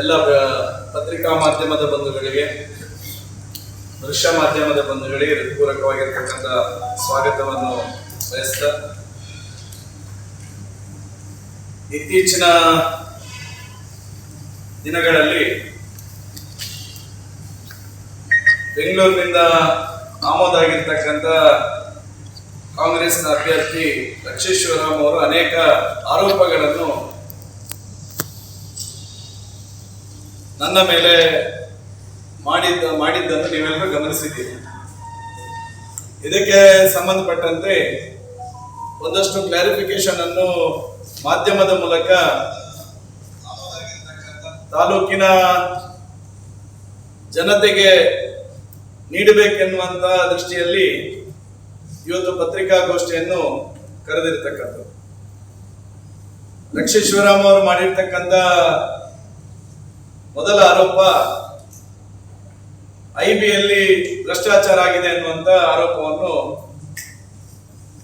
ಎಲ್ಲ ಪತ್ರಿಕಾ ಮಾಧ್ಯಮದ ಬಂಧುಗಳಿಗೆ, ದೃಶ್ಯ ಮಾಧ್ಯಮದ ಬಂಧುಗಳಿಗೆ ಹೃತ್ಪೂರ್ವಕವಾಗಿರ್ತಕ್ಕಂಥ ಸ್ವಾಗತವನ್ನು ಬಯಸ್ತಾ, ಇತ್ತೀಚಿನ ದಿನಗಳಲ್ಲಿ ಬೆಂಗಳೂರಿನಿಂದ ಆಮದಾಗಿರ್ತಕ್ಕಂಥ ಕಾಂಗ್ರೆಸ್ನ ಅಭ್ಯರ್ಥಿ ಲಕ್ಷೇಶ್ವರರಾಮ್ ಅವರು ಅನೇಕ ಆರೋಪಗಳನ್ನು ನನ್ನ ಮೇಲೆ ಮಾಡಿದ್ದ, ಮಾಡಿದ್ದನ್ನು ನೀವೆಲ್ಲರೂ ಗಮನಿಸಿದ್ದೀರಿ. ಇದಕ್ಕೆ ಸಂಬಂಧಪಟ್ಟಂತೆ ಒಂದಷ್ಟು ಕ್ಲಾರಿಫಿಕೇಶನ್ ಅನ್ನು ಮಾಧ್ಯಮದ ಮೂಲಕ ತಾಲೂಕಿನ ಜನತೆಗೆ ನೀಡಬೇಕೆನ್ನುವಂತಹ ದೃಷ್ಟಿಯಲ್ಲಿ ಇವತ್ತು ಪತ್ರಿಕಾಗೋಷ್ಠಿಯನ್ನು ಕರೆದಿರ್ತಕ್ಕಂಥದ್ದು. ಲಕ್ಷ್ಮೀ ಶಿವರಾಮ್ ಅವರು ಮಾಡಿರ್ತಕ್ಕಂಥ ಮೊದಲ ಆರೋಪ ಐಬಿಯಲ್ಲಿ ಬಿಯಲ್ಲಿ ಭ್ರಷ್ಟಾಚಾರ ಆಗಿದೆ ಅನ್ನುವಂತ ಆರೋಪವನ್ನು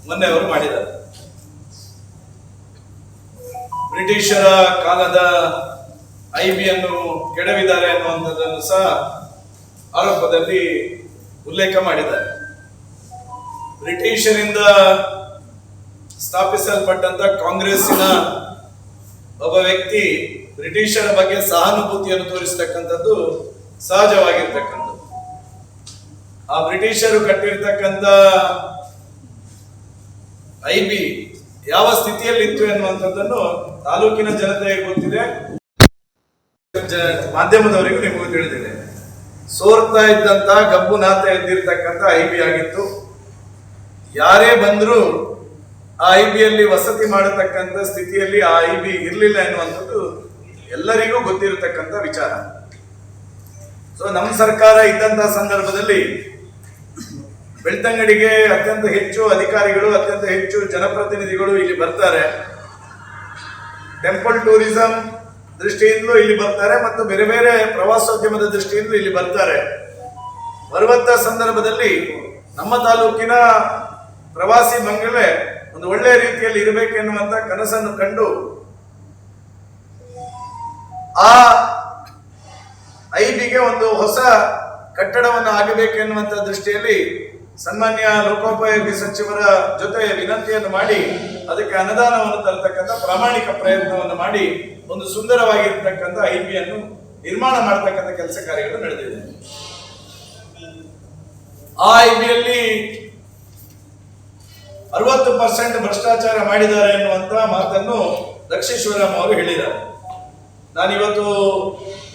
ಮೊನ್ನೆ ಅವರು ಮಾಡಿದ್ದಾರೆ. ಬ್ರಿಟಿಷರ ಕಾಲದ ಐಬಿಯನ್ನು ಬಿಯನ್ನು ಕೆಡವಿದ್ದಾರೆ ಅನ್ನುವಂಥದ್ದನ್ನು ಸಹ ಆರೋಪದಲ್ಲಿ ಉಲ್ಲೇಖ ಮಾಡಿದ್ದಾರೆ. ಬ್ರಿಟಿಷರಿಂದ ಸ್ಥಾಪಿಸಲ್ಪಟ್ಟಂತ ಕಾಂಗ್ರೆಸ್ಸಿನ ಒಬ್ಬ ವ್ಯಕ್ತಿ ಬ್ರಿಟಿಷರ ಬಗ್ಗೆ ಸಹಾನುಭೂತಿಯನ್ನು ತೋರಿಸ್ತಕ್ಕಂಥದ್ದು ಸಹಜವಾಗಿರ್ತಕ್ಕಂಥದ್ದು. ಆ ಬ್ರಿಟಿಷರು ಕಟ್ಟಿರ್ತಕ್ಕಂಥ ಐ ಬಿ ಯಾವ ಸ್ಥಿತಿಯಲ್ಲಿತ್ತು ಎನ್ನುವಂಥದ್ದನ್ನು ತಾಲೂಕಿನ ಜನತೆಗೆ ಗೊತ್ತಿದೆ. ಮಾಧ್ಯಮದವರಿಗೂ ನಿಮಗೂ ತಿಳಿದಿದೆ. ಸೋರ್ತಾ ಇದ್ದಂತ ಗಬ್ಬು ನಾತ ಎದ್ದಿರ್ತಕ್ಕಂಥ ಐ ಆಗಿತ್ತು. ಯಾರೇ ಬಂದರೂ ಆ ಐ ಬಿಯಲ್ಲಿ ವಸತಿ ಮಾಡತಕ್ಕಂಥ ಸ್ಥಿತಿಯಲ್ಲಿ ಆ ಐ ಬಿ ಇರಲಿಲ್ಲ ಎನ್ನುವಂಥದ್ದು ಎಲ್ಲರಿಗೂ ಗೊತ್ತಿರತಕ್ಕಂಥ ವಿಚಾರ. ಸೊ ನಮ್ಮ ಸರ್ಕಾರ ಇದ್ದಂತಹ ಸಂದರ್ಭದಲ್ಲಿ ಬೆಳ್ತಂಗಡಿಗೆ ಅತ್ಯಂತ ಹೆಚ್ಚು ಅಧಿಕಾರಿಗಳು, ಅತ್ಯಂತ ಹೆಚ್ಚು ಜನಪ್ರತಿನಿಧಿಗಳು ಇಲ್ಲಿ ಬರ್ತಾರೆ. ಟೆಂಪಲ್ ಟೂರಿಸಂ ದೃಷ್ಟಿಯಿಂದಲೂ ಇಲ್ಲಿ ಬರ್ತಾರೆ ಮತ್ತು ಬೇರೆ ಬೇರೆ ಪ್ರವಾಸೋದ್ಯಮದ ದೃಷ್ಟಿಯಿಂದಲೂ ಇಲ್ಲಿ ಬರ್ತಾರೆ. ಬರುವಂತ ಸಂದರ್ಭದಲ್ಲಿ ನಮ್ಮ ತಾಲೂಕಿನ ಪ್ರವಾಸಿ ಮಂಗಳೆ ಒಂದು ಒಳ್ಳೆಯ ರೀತಿಯಲ್ಲಿ ಇರಬೇಕೆನ್ನುವಂತ ಕನಸನ್ನು ಕಂಡು ಆ ಐಬಿಗೆ ಒಂದು ಹೊಸ ಕಟ್ಟಡವನ್ನು ಆಗಬೇಕೆನ್ನುವಂತ ದೃಷ್ಟಿಯಲ್ಲಿ ಸನ್ಮಾನ್ಯ ಲೋಕೋಪಯೋಗಿ ಸಚಿವರ ಜೊತೆ ವಿನಂತಿಯನ್ನು ಮಾಡಿ ಅದಕ್ಕೆ ಅನುದಾನವನ್ನು ತರತಕ್ಕಂಥ ಪ್ರಾಮಾಣಿಕ ಪ್ರಯತ್ನವನ್ನು ಮಾಡಿ ಒಂದು ಸುಂದರವಾಗಿರ್ತಕ್ಕಂಥ ಐಬಿಯನ್ನು ನಿರ್ಮಾಣ ಮಾಡತಕ್ಕಂಥ ಕೆಲಸ ಕಾರ್ಯಗಳು ನಡೆದಿದೆ. ಆ ಐಬಿಯಲ್ಲಿ ಅರವತ್ತು ಪರ್ಸೆಂಟ್ ಭ್ರಷ್ಟಾಚಾರ ಮಾಡಿದ್ದಾರೆ ಎನ್ನುವಂತ ಮಾತನ್ನು ಲಕ್ಷ್ಮೀ ಶಿವರಾಮ್ ಅವರು ಹೇಳಿದ್ದಾರೆ. ನಾನು ಇವತ್ತು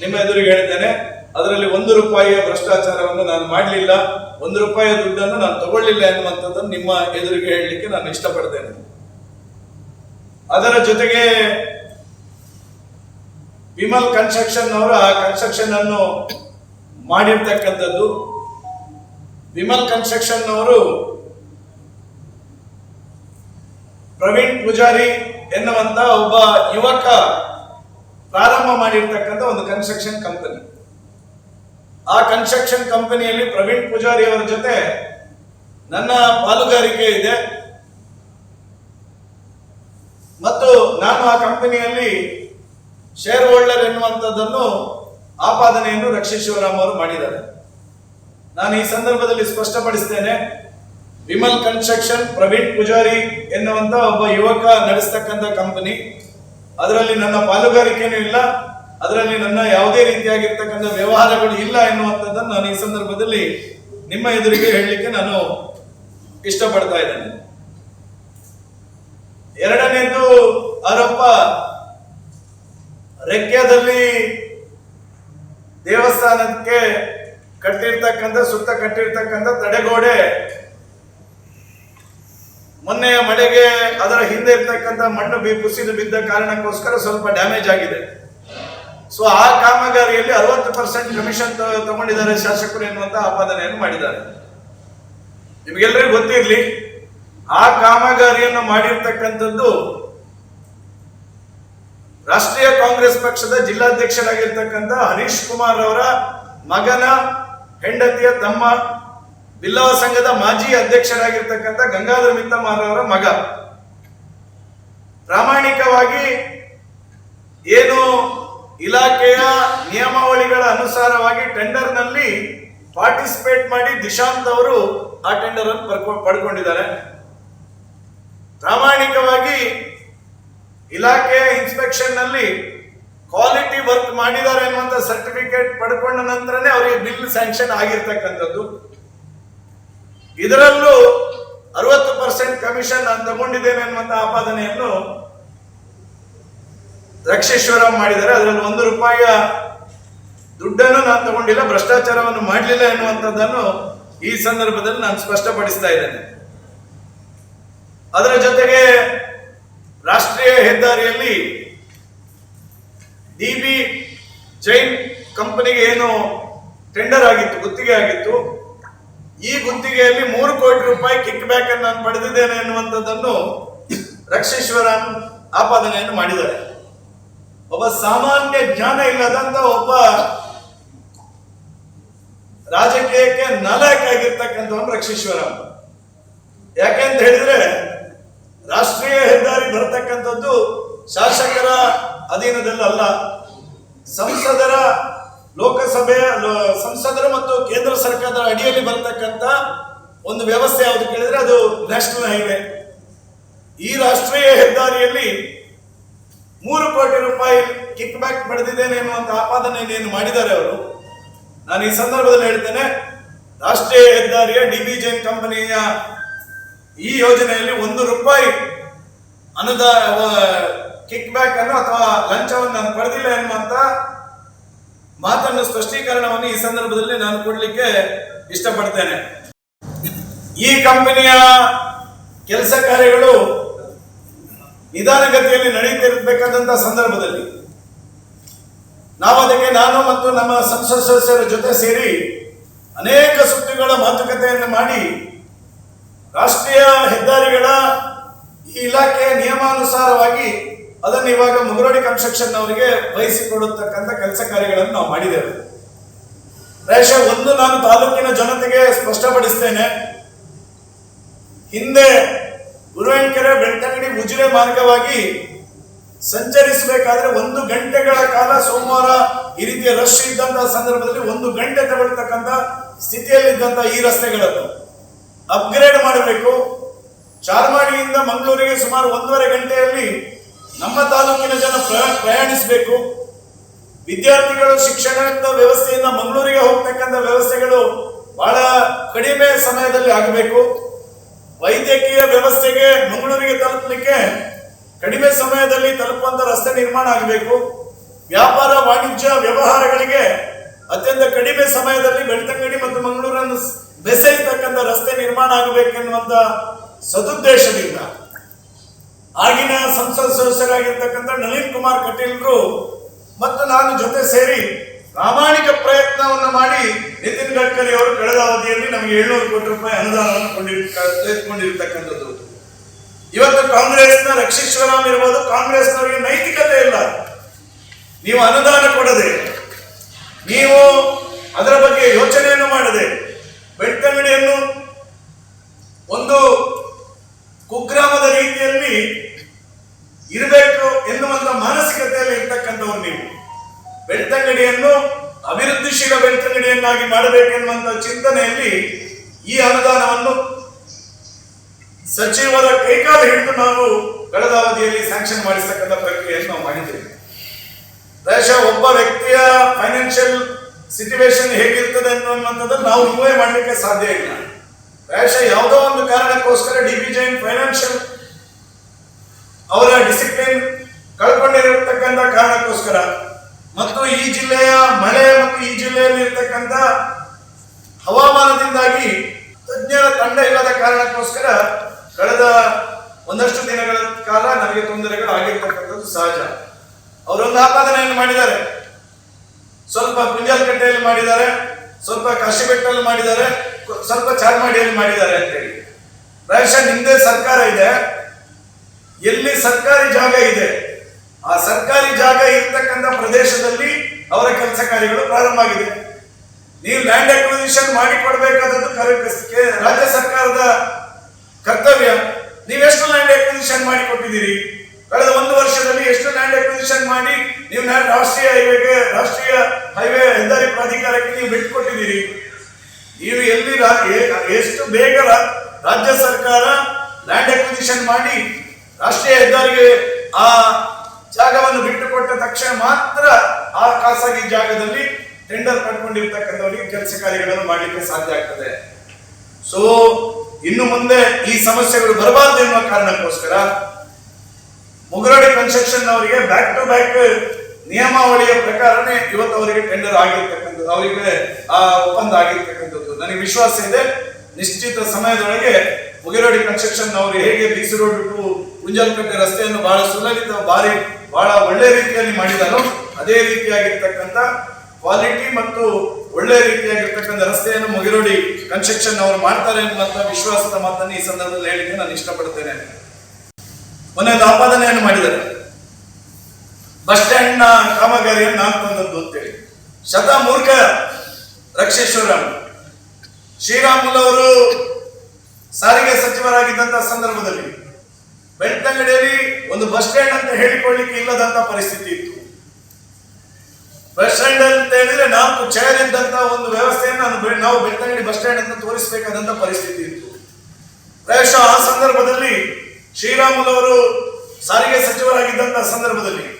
ನಿಮ್ಮ ಎದುರಿಗೆ ಹೇಳಿದ್ದೇನೆ, ಅದರಲ್ಲಿ ಒಂದು ರೂಪಾಯಿಯ ಭ್ರಷ್ಟಾಚಾರವನ್ನು ನಾನು ಮಾಡಲಿಲ್ಲ, ಒಂದು ರೂಪಾಯಿಯ ದುಡ್ಡನ್ನು ನಾನು ತಗೊಳ್ಳಿಲ್ಲ ಎನ್ನುವಂಥದ್ದನ್ನು ನಿಮ್ಮ ಎದುರಿಗೆ ಹೇಳಲಿಕ್ಕೆ ನಾನು ಇಷ್ಟಪಡ್ತೇನೆ. ಅದರ ಜೊತೆಗೆ ವಿಮಲ್ ಕನ್ಸ್ಟ್ರಕ್ಷನ್ ಅವರು ಆ ಕನ್ಸ್ಟ್ರಕ್ಷನ್ ಅನ್ನು ಮಾಡಿರ್ತಕ್ಕಂಥದ್ದು. ವಿಮಲ್ ಕನ್ಸ್ಟ್ರಕ್ಷನ್ ಅವರು ಪ್ರವೀಣ್ ಪೂಜಾರಿ ಎನ್ನುವಂತ ಒಬ್ಬ ಯುವಕ ಪ್ರಾರಂಭ ಮಾಡಿರ್ತಕ್ಕಂಥ ಒಂದು ಕನ್ಸ್ಟ್ರಕ್ಷನ್ ಕಂಪನಿ ಆ ಕನ್ಸ್ಟ್ರಕ್ಷನ್ ಕಂಪನಿಯಲ್ಲಿ ಪ್ರವೀಣ್ ಪೂಜಾರಿ ಅವರ ಜೊತೆ ನನ್ನ ಪಾಲುಗಾರಿಕೆ ಇದೆ. ಮತ್ತು ನಾನು ಆ ಕಂಪನಿಯಲ್ಲಿ ಶೇರ್ ಹೋಲ್ಡರ್ ಎನ್ನುವಂಥದ್ದನ್ನು ಆಪಾದನೆಯನ್ನು ರಕ್ಷಿ ಶಿವರಾಮ್ ಅವರು ಮಾಡಿದ್ದಾರೆ. ನಾನು ಈ ಸಂದರ್ಭದಲ್ಲಿ ಸ್ಪಷ್ಟಪಡಿಸ್ತೇನೆ, ವಿಮಲ್ ಕನ್ಸ್ಟ್ರಕ್ಷನ್ ಪ್ರವೀಣ್ ಪೂಜಾರಿ ಎನ್ನುವಂತ ಒಬ್ಬ ಯುವಕ ನಡೆಸ್ತಕ್ಕಂಥ ಕಂಪನಿ ಅದರಲ್ಲಿ ನನ್ನ ಪಾಲುಗಾರಿಕೆನೂ ಇಲ್ಲ. ಅದರಲ್ಲಿ ನನ್ನ ಯಾವುದೇ ರೀತಿಯಾಗಿರ್ತಕ್ಕಂಥ ವ್ಯವಹಾರಗಳು ಇಲ್ಲ ಎನ್ನುವಂಥದ್ದನ್ನು ನಾನು ಈ ಸಂದರ್ಭದಲ್ಲಿ ನಿಮ್ಮ ಎದುರಿಗೆ ಹೇಳಲಿಕ್ಕೆ ನಾನು ಇಷ್ಟಪಡ್ತಾ ಇದ್ದೇನೆ. ಎರಡನೇದು ಆರೋಪ ರೆಕ್ಕೆದಲ್ಲಿ ದೇವಸ್ಥಾನಕ್ಕೆ ಕಟ್ಟಿರ್ತಕ್ಕಂಥ, ಸುತ್ತ ಕಟ್ಟಿರ್ತಕ್ಕಂಥ ತಡೆಗೋಡೆ ಮೊನ್ನೆಯ ಮಳೆಗೆ ಅದರ ಹಿಂದೆ ಇರ್ತಕ್ಕಂಥ ಮಣ್ಣು ಬಿ ಕುಸಿದು ಬಿದ್ದ ಕಾರಣಕ್ಕೋಸ್ಕರ ಸ್ವಲ್ಪ ಡ್ಯಾಮೇಜ್ ಆಗಿದೆ. ಸೊ ಆ ಕಾಮಗಾರಿಯಲ್ಲಿ ಅರವತ್ತು ಪರ್ಸೆಂಟ್ ಕಮಿಷನ್ ತಗೊಂಡಿದ್ದಾರೆ ಶಾಸಕರು ಎನ್ನುವಂತ ಆಪಾದನೆಯನ್ನು ಮಾಡಿದ್ದಾರೆ. ನಿಮಗೆಲ್ಲರಿಗೂ ಗೊತ್ತಿರಲಿ, ಆ ಕಾಮಗಾರಿಯನ್ನು ಮಾಡಿರ್ತಕ್ಕಂಥದ್ದು ರಾಷ್ಟ್ರೀಯ ಕಾಂಗ್ರೆಸ್ ಪಕ್ಷದ ಜಿಲ್ಲಾಧ್ಯಕ್ಷರಾಗಿರ್ತಕ್ಕಂಥ ಹರೀಶ್ ಕುಮಾರ್ ಅವರ ಮಗನ ಹೆಂಡತಿಯ ತಮ್ಮ ಬಿಲ್ಲವ ಸಂಘದ ಮಾಜಿ ಅಧ್ಯಕ್ಷರಾಗಿರ್ತಕ್ಕಂಥ ಗಂಗಾಧರ ಮಿತ್ತಮಾರ್ ಅವರ ಮಗ. ಪ್ರಾಮಾಣಿಕವಾಗಿ ಏನು ಇಲಾಖೆಯ ನಿಯಮಾವಳಿಗಳ ಅನುಸಾರವಾಗಿ ಟೆಂಡರ್ನಲ್ಲಿ ಪಾರ್ಟಿಸಿಪೇಟ್ ಮಾಡಿ ದಿಶಾಂತ್ ಅವರು ಆ ಟೆಂಡರ್ ಅನ್ನು ಪಡ್ಕೊ- ಪಡ್ಕೊಂಡಿದ್ದಾರೆ. ಪ್ರಾಮಾಣಿಕವಾಗಿ ಇಲಾಖೆಯ ಇನ್ಸ್ಪೆಕ್ಷನ್ನಲ್ಲಿ ಕ್ವಾಲಿಟಿ ವರ್ಕ್ ಮಾಡಿದ್ದಾರೆ ಅನ್ನುವಂತ ಸರ್ಟಿಫಿಕೇಟ್ ಪಡ್ಕೊಂಡ ನಂತರನೇ ಅವರಿಗೆ ಬಿಲ್ ಸ್ಯಾಂಕ್ಷನ್ ಆಗಿರ್ತಕ್ಕಂಥದ್ದು. ಇದರಲ್ಲೂ ಅರವತ್ತು ಪರ್ಸೆಂಟ್ ಕಮಿಷನ್ ನಾನು ತಗೊಂಡಿದ್ದೇನೆ ಅನ್ನುವಂತ ಆಪಾದನೆಯನ್ನು ರಕ್ಷೇಶ್ವರ ಮಾಡಿದ್ದಾರೆ. ಅದರಲ್ಲಿ ಒಂದು ರೂಪಾಯಿಯ ದುಡ್ಡನ್ನು ನಾನು ತಗೊಂಡಿಲ್ಲ, ಭ್ರಷ್ಟಾಚಾರವನ್ನು ಮಾಡಲಿಲ್ಲ ಎನ್ನುವಂಥದ್ದನ್ನು ಈ ಸಂದರ್ಭದಲ್ಲಿ ನಾನು ಸ್ಪಷ್ಟಪಡಿಸ್ತಾ ಇದ್ದೇನೆ. ಅದರ ಜೊತೆಗೆ ರಾಷ್ಟ್ರೀಯ ಹೆದ್ದಾರಿಯಲ್ಲಿ ಡಿ ಬಿ ಜೈನ್ ಕಂಪನಿಗೆ ಏನು ಟೆಂಡರ್ ಆಗಿತ್ತು, ಗುತ್ತಿಗೆ ಆಗಿತ್ತು. ಈ ಗುತ್ತಿಗೆಯಲ್ಲಿ ಮೂರು ಕೋಟಿ ರೂಪಾಯಿ ಕಿಕ್ ಬ್ಯಾಕ್ ಅನ್ನು ನಾನು ಪಡೆದಿದ್ದೇನೆ ಎನ್ನುವಂಥದ್ದನ್ನು ರಕ್ಷೇಶ್ವರನ್ ಆಪಾದನೆಯನ್ನು ಮಾಡಿದ್ದಾರೆ. ಒಬ್ಬ ಸಾಮಾನ್ಯ ಜ್ಞಾನ ಇಲ್ಲದಂತ ಒಬ್ಬ ರಾಜಕೀಯಕ್ಕೆ ನಾಲಾಯಕ ರಕ್ಷೇಶ್ವರ ಯಾಕೆ ಅಂತ ಹೇಳಿದ್ರೆ ರಾಷ್ಟ್ರೀಯ ಹೆದ್ದಾರಿ ಬರತಕ್ಕಂಥದ್ದು ಶಾಸಕರ ಅಧೀನದಲ್ಲ ಸಂಸದರ ಲೋಕಸಭೆಯ ಸಂಸದರು ಮತ್ತು ಕೇಂದ್ರ ಸರ್ಕಾರದ ಅಡಿಯಲ್ಲಿ ಬರತಕ್ಕಂತ ಒಂದು ವ್ಯವಸ್ಥೆ ಯಾವುದು ಕೇಳಿದ್ರೆ ಅದು ನ್ಯಾಷನಲ್ ಹೈವೇ. ಈ ರಾಷ್ಟ್ರೀಯ ಹೆದ್ದಾರಿಯಲ್ಲಿ ಮೂರು ಕೋಟಿ ರೂಪಾಯಿ ಕಿಕ್ ಬ್ಯಾಕ್ ಪಡೆದಿದ್ದೇನೆ ಎನ್ನುವಂತ ಆಪಾದನೆಯನ್ನು ಮಾಡಿದ್ದಾರೆ ಅವರು? ನಾನು ಈ ಸಂದರ್ಭದಲ್ಲಿ ಹೇಳ್ತೇನೆ, ರಾಷ್ಟ್ರೀಯ ಹೆದ್ದಾರಿಯ ಡಿ ಬಿ ಕಂಪನಿಯ ಈ ಯೋಜನೆಯಲ್ಲಿ ಒಂದು ರೂಪಾಯಿ ಅನುದಾನ ಕಿಕ್ ಬ್ಯಾಕ್ ಅನ್ನು ಅಥವಾ ಲಂಚವನ್ನು ನಾನು ಪಡೆದಿಲ್ಲ ಎನ್ನುವಂತ ಮಾತನ್ನು ಸ್ಪಷ್ಟೀಕರಣವನ್ನು ಈ ಸಂದರ್ಭದಲ್ಲಿ ನಾನು ಕೊಡಲಿಕ್ಕೆ ಇಷ್ಟಪಡ್ತೇನೆ. ಈ ಕಂಪನಿಯ ಕೆಲಸ ಕಾರ್ಯಗಳು ನಿಧಾನಗತಿಯಲ್ಲಿ ನಡೆಯುತ್ತಿರಬೇಕಾದಂತಹ ಸಂದರ್ಭದಲ್ಲಿ ನಾವು ಅದಕ್ಕೆ ನಾನು ಮತ್ತು ನಮ್ಮ ಸಂಸದ ಸದಸ್ಯರ ಜೊತೆ ಸೇರಿ ಅನೇಕ ಸುದ್ದಿಗಳ ಮಾತುಕತೆಯನ್ನು ಮಾಡಿ ರಾಷ್ಟ್ರೀಯ ಹೆದ್ದಾರಿಗಳ ಈ ಇಲಾಖೆಯ ನಿಯಮಾನುಸಾರವಾಗಿ ಅದನ್ನು ಇವಾಗ ಮುಗರೋಡಿ ಕನ್ಸ್ಟ್ರಕ್ಷನ್ ಅವರಿಗೆ ವಹಿಸಿಕೊಡತಕ್ಕಂಥ ಕೆಲಸ ಕಾರ್ಯಗಳನ್ನು ನಾವು ಮಾಡಿದ್ದೇವೆ. ರೇಷ ಒಂದು ನಾನು ತಾಲೂಕಿನ ಜನತೆಗೆ ಸ್ಪಷ್ಟಪಡಿಸ್ತೇನೆ. ಹಿಂದೆ ಗುರುವೆಂಕೆರೆ ಬೆಳ್ತಂಗಡಿ ಉಜಿರೆ ಮಾರ್ಗವಾಗಿ ಸಂಚರಿಸಬೇಕಾದ್ರೆ ಒಂದು ಗಂಟೆಗಳ ಕಾಲ ಸೋಮವಾರ ಈ ರೀತಿಯ ರಶ್ ಇದ್ದಂತಹ ಸಂದರ್ಭದಲ್ಲಿ ಒಂದು ಗಂಟೆ ತಗೊಳ್ತಕ್ಕಂಥ ಸ್ಥಿತಿಯಲ್ಲಿದ್ದಂತಹ ಈ ರಸ್ತೆಗಳನ್ನು ಅಪ್ಗ್ರೇಡ್ ಮಾಡಬೇಕು. ಚಾರ್ಮಾಡಿಯಿಂದ ಮಂಗಳೂರಿಗೆ ಸುಮಾರು ಒಂದೂವರೆ ಗಂಟೆಯಲ್ಲಿ ನಮ್ಮ ತಾಲೂಕಿನ ಜನ ಪ್ರ- ಪ್ರಯಾಣಿಸಬೇಕು. ವಿದ್ಯಾರ್ಥಿಗಳು ಶಿಕ್ಷಣದ ವ್ಯವಸ್ಥೆಯಿಂದ ಮಂಗಳೂರಿಗೆ ಹೋಗ್ತಕ್ಕಂಥ ವ್ಯವಸ್ಥೆಗಳು ಬಹಳ ಕಡಿಮೆ ಸಮಯದಲ್ಲಿ ಆಗಬೇಕು. ವೈದ್ಯಕೀಯ ವ್ಯವಸ್ಥೆಗೆ ಮಂಗಳೂರಿಗೆ ತಲುಪಲಿಕ್ಕೆ ಕಡಿಮೆ ಸಮಯದಲ್ಲಿ ತಲುಪುವಂತ ರಸ್ತೆ ನಿರ್ಮಾಣ ಆಗಬೇಕು. ವ್ಯಾಪಾರ ವಾಣಿಜ್ಯ ವ್ಯವಹಾರಗಳಿಗೆ ಅತ್ಯಂತ ಕಡಿಮೆ ಸಮಯದಲ್ಲಿ ಬೆಳ್ತಂಗಡಿ ಮತ್ತು ಮಂಗಳೂರನ್ನು ಬೆಸೆಯತಕ್ಕಂಥ ರಸ್ತೆ ನಿರ್ಮಾಣ ಆಗಬೇಕೆನ್ನುವಂತ ಸದುದ್ದೇಶದಿಂದ ಆಗಿನ ಸಂಸತ್ ಸದಸ್ಯರಾಗಿರ್ತಕ್ಕಂಥ ನಳಿನ್ ಕುಮಾರ್ ಕಟೀಲ್ರು ಮತ್ತು ನಾನು ಜೊತೆ ಸೇರಿ ಪ್ರಾಮಾಣಿಕ ಪ್ರಯತ್ನವನ್ನು ಮಾಡಿ ನಿತಿನ್ ಗಡ್ಕರಿ ಅವರು ಕಳೆದ ಅವಧಿಯಲ್ಲಿ ನಮಗೆ ಏಳ್ನೂರು ಕೋಟಿ ರೂಪಾಯಿ ಅನುದಾನವನ್ನು ಕೊಂಡಿರ್ತಕ್ಕಂಥದ್ದು ಇವತ್ತು ಕಾಂಗ್ರೆಸ್ನ ರಕ್ಷೀಶ್ವರಾಮ್ ಇರ್ಬೋದು, ಕಾಂಗ್ರೆಸ್ನವರಿಗೆ ನೈತಿಕತೆ ಇಲ್ಲ. ನೀವು ಅನುದಾನ ಕೊಡದೆ, ನೀವು ಅದರ ಬಗ್ಗೆ ಯೋಚನೆಯನ್ನು ಮಾಡದೆ, ಬೆಳ್ತಂಗಡಿಯನ್ನು ಒಂದು ಕುಗ್ರಾಮದ ರೀತಿಯಲ್ಲಿ ಇರಬೇಕು ಎನ್ನುವಂತ ಮಾನಸಿಕತೆಯಲ್ಲಿ ಇರ್ತಕ್ಕಂಥವ್ರು ನೀವು. ಬೆಳ್ತಂಗಡಿಯನ್ನು ಅಭಿವೃದ್ಧಿಶೀಲ ಬೆಳ್ತಂಗಡಿಯನ್ನಾಗಿ ಮಾಡಬೇಕೆನ್ನುವಂತ ಚಿಂತನೆಯಲ್ಲಿ ಈ ಅನುದಾನವನ್ನು ಸಚಿವರ ಕೈಕಾಲ ಹಿಡಿದು ನಾವು ಕಳೆದ ಅವಧಿಯಲ್ಲಿ ಸ್ಯಾಂಕ್ಷನ್ ಮಾಡಿಸ್ತಕ್ಕಂಥ ಪ್ರಕ್ರಿಯೆಯನ್ನು ನಾವು ಮಾಡಿದ್ದೇವೆ. ಪ್ರಾಯಶಃ ಒಬ್ಬ ವ್ಯಕ್ತಿಯ ಫೈನಾನ್ಷಿಯಲ್ ಸಿಚುವೇಶನ್ ಹೇಗಿರ್ತದೆ ಅನ್ನುವಂಥದ್ದನ್ನು ನಾವು ಊಹೆ ಮಾಡಲಿಕ್ಕೆ ಸಾಧ್ಯ ಇಲ್ಲ. ಪ್ರಾಯಶಃ ಯಾವುದೋ ಒಂದು ಕಾರಣಕ್ಕೋಸ್ಕರ ಡಿ ಬಿ ಜೈನ್ ಫೈನಾನ್ಷಿಯಲ್ ಅವರ ಡಿಸಿಪ್ಲಿನ್ ಕಳ್ಕೊಂಡಿರತಕ್ಕಂಥ ಕಾರಣಕ್ಕೋಸ್ಕರ ಮತ್ತು ಈ ಜಿಲ್ಲೆಯ ಮಳೆ ಮತ್ತು ಈ ಜಿಲ್ಲೆಯಲ್ಲಿ ಇರತಕ್ಕಂಥ ಹವಾಮಾನದಿಂದಾಗಿ ತಜ್ಞರ ತಂಡ ಇಲ್ಲದ ಕಾರಣಕ್ಕೋಸ್ಕರ ಕಳೆದ ಒಂದಷ್ಟು ದಿನಗಳ ಕಾಲ ನಮಗೆ ತೊಂದರೆಗಳು ಆಗಿರ್ತಕ್ಕಂಥದ್ದು ಸಹಜ. ಅವರೊಂದು ಆಪಾದನೆಯನ್ನು ಮಾಡಿದ್ದಾರೆ. ಸ್ವಲ್ಪ ಕುಂಜಾಲಕಟ್ಟೆಯಲ್ಲಿ ಮಾಡಿದ್ದಾರೆ. ಸ್ವಲ್ಪ ಕಾಶಿಬೆಟ್ಟಲ್ಲಿ ಮಾಡಿದ್ದಾರೆ. ಸ್ವಲ್ಪ ಚಾರ್ಮಾಡಿಯಲ್ಲಿ ಮಾಡಿದ್ದಾರೆ ಅಂತ ಹೇಳಿ. ಪ್ರಾಯಶಃ ನಿಮ್ದೇ ಸರ್ಕಾರ ಇದೆ. ಎಲ್ಲಿ ಸರ್ಕಾರಿ ಜಾಗ ಇದೆ, ಆ ಸರ್ಕಾರಿ ಜಾಗ ಇರ್ತಕ್ಕಂಥ ಪ್ರದೇಶದಲ್ಲಿ ಅವರ ಕೆಲಸ ಕಾರ್ಯಗಳು ಪ್ರಾರಂಭ ಆಗಿದೆ. ನೀವು ಲ್ಯಾಂಡ್ ಅಕ್ವಿಸಿಷನ್ ಮಾಡಿ ಕೊಡಬೇಕಾದದ್ದು ರಾಜ್ಯ ಸರ್ಕಾರದ ಕರ್ತವ್ಯ. ನೀವೆಷ್ಟು ಲ್ಯಾಂಡ್ ಅಕ್ವಿಸಿಷನ್ ಮಾಡಿ ಕೊಟ್ಟಿದ್ದೀರಿ ಕಳೆದ ಒಂದು ವರ್ಷದಲ್ಲಿ ಎಷ್ಟು ಲ್ಯಾಂಡ್ ಅಕ್ವಿಸಿಷನ್ ಮಾಡಿ ನೀವು ರಾಷ್ಟ್ರೀಯ ಹೈವೇಗೆ ರಾಷ್ಟ್ರೀಯ ಹೈವೇ ಹೆದ್ದಾರಿ ಪ್ರಾಧಿಕಾರಕ್ಕೆ ನೀವು ಬಿಟ್ಟುಕೊಟ್ಟಿದ್ದೀರಿ ನೀವು ಎಲ್ಲಿ ಎಷ್ಟು ಬೇಗ ರಾಜ್ಯ ಸರ್ಕಾರ ಲ್ಯಾಂಡ್ ಅಕ್ವಿಸಿಷನ್ ಮಾಡಿ ರಾಷ್ಟ್ರೀಯ ಹೆದ್ದಾರಿಗೆ ಆ ಜಾಗವನ್ನು ಬಿಟ್ಟುಕೊಟ್ಟ ತಕ್ಷಣ ಮಾತ್ರ ಆ ಖಾಸಗಿ ಜಾಗದಲ್ಲಿ ಟೆಂಡರ್ ಪಡ್ಕೊಂಡಿರ್ತಕ್ಕಂಥವರಿಗೆ ಕೆಲಸ ಕಾರ್ಯಗಳನ್ನು ಮಾಡಲಿಕ್ಕೆ ಸಾಧ್ಯ ಆಗ್ತದೆ. ಸೊ ಇನ್ನು ಮುಂದೆ ಈ ಸಮಸ್ಯೆಗಳು ಬರಬಾರದು ಎನ್ನುವ ಕಾರಣಕ್ಕೋಸ್ಕರ ಮುಗರಡಿ ಕನ್ಸ್ಟ್ರಕ್ಷನ್ ಅವರಿಗೆ ಬ್ಯಾಕ್ ಟು ಬ್ಯಾಕ್ ನಿಯಮಾವಳಿಯ ಪ್ರಕಾರನೇ ಇವತ್ತು ಅವರಿಗೆ ಟೆಂಡರ್ ಆಗಿರ್ತಕ್ಕಂಥದ್ದು, ಅವರಿಗೆ, ಆ, ಒಪ್ಪಂದ ಆಗಿರ್ತಕ್ಕಂಥದ್ದು. ನನಗೆ ವಿಶ್ವಾಸ ಇದೆ, ನಿಶ್ಚಿತ ಸಮಯದೊಳಗೆ ಮುಗಿರೋಡಿ ಕನ್ಸ್ಟ್ರಕ್ಷನ್ ಅವರು ಹೇಗೆ ಬಿಸಿ ರೋಡ್ ಟು ರಸ್ತೆಯನ್ನು ಬಹಳ ಸುಲಲಿತ ಬಾರಿ ಬಹಳ ಒಳ್ಳೆ ರೀತಿಯಲ್ಲಿ ಮಾಡಿದಾರೋ, ಅದೇ ರೀತಿಯಾಗಿರ್ತಕ್ಕಂಥ ಕ್ವಾಲಿಟಿ ಮತ್ತು ಒಳ್ಳೆ ರೀತಿಯಾಗಿರ್ತಕ್ಕಂಥ ರಸ್ತೆಯನ್ನು ಮುಗಿರೋಡಿ ಕನ್ಸ್ಟ್ರಕ್ಷನ್ ಅವರು ಮಾಡ್ತಾರೆ ಅನ್ನುವಂಥ ವಿಶ್ವಾಸದ ಮಾತನ್ನು ಈ ಸಂದರ್ಭದಲ್ಲಿ ಹೇಳಿಕೆ ನಾನು ಇಷ್ಟಪಡ್ತೇನೆ. ಮೊನ್ನೆ ಆಪಾದನೆಯನ್ನು ಮಾಡಿದ್ದಾರೆ. ಬಸ್ ಸ್ಟ್ಯಾಂಡ್ನ ಕಾಮಗಾರಿಯನ್ನು ನಾನು ತಂದದ್ದು ಅಂತೇಳಿ ಶತ ಮೂರ್ಖ ರಕ್ಷೇಶ್ವರ. ಶ್ರೀರಾಮುಲು ಸಾರಿಗೆ ಸಚಿವರಾಗಿದ್ದಂತಹ ಸಂದರ್ಭದಲ್ಲಿ ಬೆಳ್ತಂಗಡಿಯಲ್ಲಿ ಒಂದು ಬಸ್ ಸ್ಟ್ಯಾಂಡ್ ಅಂತ ಹೇಳಿಕೊಳ್ಳಿಕ್ಕೆ ಇಲ್ಲದಂತ ಪರಿಸ್ಥಿತಿ ಇತ್ತು. ಬಸ್ ಸ್ಟ್ಯಾಂಡ್ ಅಂತ ಹೇಳಿದ್ರೆ ನಾಲ್ಕು ಚೇರ್ ಇದ್ದಂತ ಒಂದು ವ್ಯವಸ್ಥೆಯನ್ನು ನಾವು ಬೆಳ್ತಂಗಡಿ ಬಸ್ ಸ್ಟ್ಯಾಂಡ್ ಅಂತ ತೋರಿಸಬೇಕಾದಂತ ಪರಿಸ್ಥಿತಿ ಇತ್ತು. ಪ್ರಾಯಶಃ ಆ ಸಂದರ್ಭದಲ್ಲಿ ಶ್ರೀರಾಮುಲು ಅವರು ಸಾರಿಗೆ ಸಚಿವರಾಗಿದ್ದಂತಹ ಸಂದರ್ಭದಲ್ಲಿ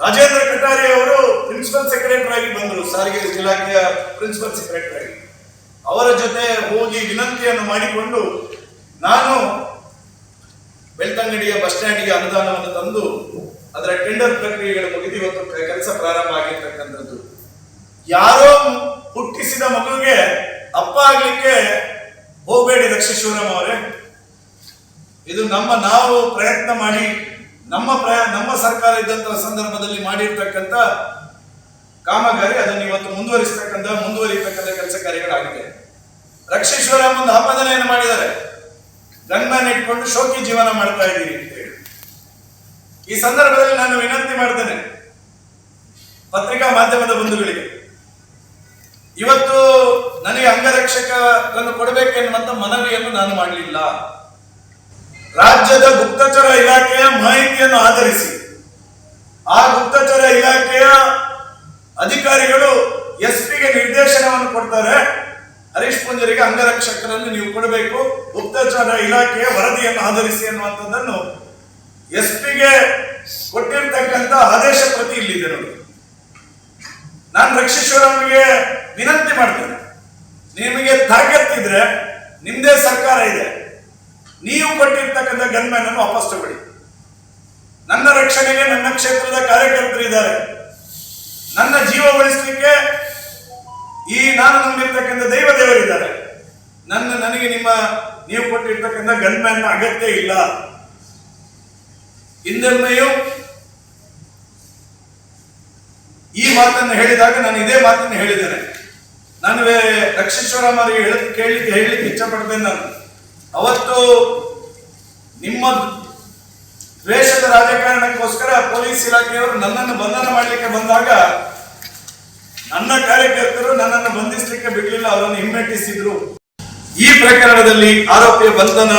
ರಾಜೇಂದ್ರ ಕಟಾರಿ ಅವರು ಪ್ರಿನ್ಸಿಪಲ್ ಸೆಕ್ರೆಟರಿ ಆಗಿ ಬಂದರು, ಸಾರಿಗೆ ಇಲಾಖೆಯ ಪ್ರಿನ್ಸಿಪಲ್ ಸೆಕ್ರೆಟರಿ ಆಗಿ. ಅವರ ಜೊತೆ ಹೋಗಿ ವಿನಂತಿಯನ್ನು ಮಾಡಿಕೊಂಡು ನಾನು ಬೆಳ್ತಂಗಡಿಯ ಬಸ್ ಸ್ಟ್ಯಾಂಡ್ಗೆ ಅನುದಾನವನ್ನು ತಂದು ಅದರ ಟೆಂಡರ್ ಪ್ರಕ್ರಿಯೆಗಳು ಮುಗಿದು ಇವತ್ತು ಕೆಲಸ ಪ್ರಾರಂಭ ಆಗಿರ್ತಕ್ಕಂಥದ್ದು. ಯಾರೋ ಹುಟ್ಟಿಸಿದ ಮಗುವಿಗೆ ಅಪ್ಪ ಆಗ್ಲಿಕ್ಕೆ ಹೋಗಬೇಡಿ ದಕ್ಷಿಶ್ವರಂ ಅವರೇ. ಇದು ನಮ್ಮ ನಾವು ಪ್ರಯತ್ನ ಮಾಡಿ ನಮ್ಮ ಪ್ರಯ, ನಮ್ಮ ಸರ್ಕಾರ ಇದ್ದಂತಹ ಸಂದರ್ಭದಲ್ಲಿ ಮಾಡಿರ್ತಕ್ಕಂಥ ಕಾಮಗಾರಿ ಅದನ್ನು ಇವತ್ತು ಮುಂದುವರಿಸ್ತಕ್ಕಂಥ ಮುಂದುವರಿತಕ್ಕಂಥ ಕೆಲಸ ಕಾರ್ಯಗಳಾಗಿದೆ. ರಕ್ಷೇಶ್ವರಂ ಒಂದು ಏನು ಮಾಡಿದ್ದಾರೆ. ಗಂಗನ ಇಟ್ಕೊಂಡು ಶೋಕಿ ಜೀವನ ಮಾಡ್ತಾ ಇದ್ದೀರಿ ಅಂತ ಹೇಳಿ. ಈ ಸಂದರ್ಭದಲ್ಲಿ ನಾನು ವಿನಂತಿ ಮಾಡ್ತೇನೆ ಪತ್ರಿಕಾ ಮಾಧ್ಯಮದ ಬಂಧುಗಳಿಗೆ. ಇವತ್ತು ನನಗೆ ಅಂಗರಕ್ಷಕರನ್ನು ಕೊಡಬೇಕೆನ್ನುವಂತ ಮನವಿಯನ್ನು ನಾನು ಮಾಡಲಿಲ್ಲ. ರಾಜ್ಯದ ಗುಪ್ತಚರ ಇಲಾಖೆಯ ಮಾಹಿತಿಯನ್ನು ಆಧರಿಸಿ. ಆ ಗುಪ್ತಚರ ಇಲಾಖೆಯ ಅಧಿಕಾರಿಗಳು ಎಸ್ ಪಿಗೆ ನಿರ್ದೇಶನವನ್ನು ಕೊಡ್ತಾರೆ. ಹರೀಶ್ ಪುಂಜರಿಗೆ ಅಂಗರಕ್ಷಕರನ್ನು ನೀವು ಕೊಡಬೇಕು. ಗುಪ್ತಚರ ಇಲಾಖೆಯ ವರದಿಯನ್ನು ಆಧರಿಸಿ ಅನ್ನುವಂಥದ್ದನ್ನು ಎಸ್ ಪಿಗೆ ಕೊಟ್ಟಿರ್ತಕ್ಕಂಥ ಆದೇಶ ಪ್ರತಿ ಇಲ್ಲಿದೆ ನೋಡಿ. ನಾನು ರಕ್ಷೇಶ್ವರನಿಗೆ ವಿನಂತಿ ಮಾಡ್ತೇನೆ. ನಿಮಗೆ ತಾಕತ್ತಿದ್ರೆ ನಿಮ್ದೇ ಸರ್ಕಾರ ಇದೆ. ನೀವು ಕೊಟ್ಟಿರ್ತಕ್ಕಂಥ ಗನ್ಮ್ಯಾನ್ ಅನ್ನು ವಾಪಸ್ ತಗೊಳ್ಳಿ. ನನ್ನ ರಕ್ಷಣೆಗೆ ನನ್ನ ಕ್ಷೇತ್ರದ ಕಾರ್ಯಕರ್ತರು ಇದ್ದಾರೆ. ನನ್ನ ಜೀವ ಉಳಿಸಲಿಕ್ಕೆ ಈ ನಾನು ನಂಬಿರ್ತಕ್ಕಂಥ ದೈವ ದೇವರಿದ್ದಾರೆ. ನನ್ನ, ನನಗೆ ನಿಮ್ಮ, ನೀವು ಕೊಟ್ಟಿರ್ತಕ್ಕಂಥ ಗನ್ಮ್ಯಾನ್ ಅಗತ್ಯ ಇಲ್ಲ. ಹಿಂದೊಮ್ಮೆಯೂ ಈ ಮಾತನ್ನು ಹೇಳಿದಾಗ ನಾನು ಇದೇ ಮಾತನ್ನು ಹೇಳಿದ್ದೇನೆ. ನಾನು ರಕ್ಷೇಶ್ವರ ಮಾರಿಗೆ ಹೇಳ ಕೇಳಲಿಕ್ಕೆ ಹೇಳಲಿಕ್ಕೆ ಇಚ್ಛಪಡ್ತೇನೆ ನಾನು. ಅವತ್ತು ನಿಮ್ಮ ದ್ವೇಷದ ರಾಜಕಾರಣಕ್ಕೋಸ್ಕರ ಪೊಲೀಸ್ ಇಲಾಖೆಯವರು ನನ್ನನ್ನು ಬಂಧನ ಮಾಡಲಿಕ್ಕೆ ಬಂದಾಗ ನನ್ನ ಕಾರ್ಯಕರ್ತರು ನನ್ನನ್ನು ಬಂಧಿಸಲಿಕ್ಕೆ ಬಿಡಲಿಲ್ಲ, ಅವರನ್ನು ಹಿಮ್ಮೆಟ್ಟಿಸಿದ್ರು. ಈ ಪ್ರಕರಣದಲ್ಲಿ ಆರೋಪಿಯ ಬಂಧನ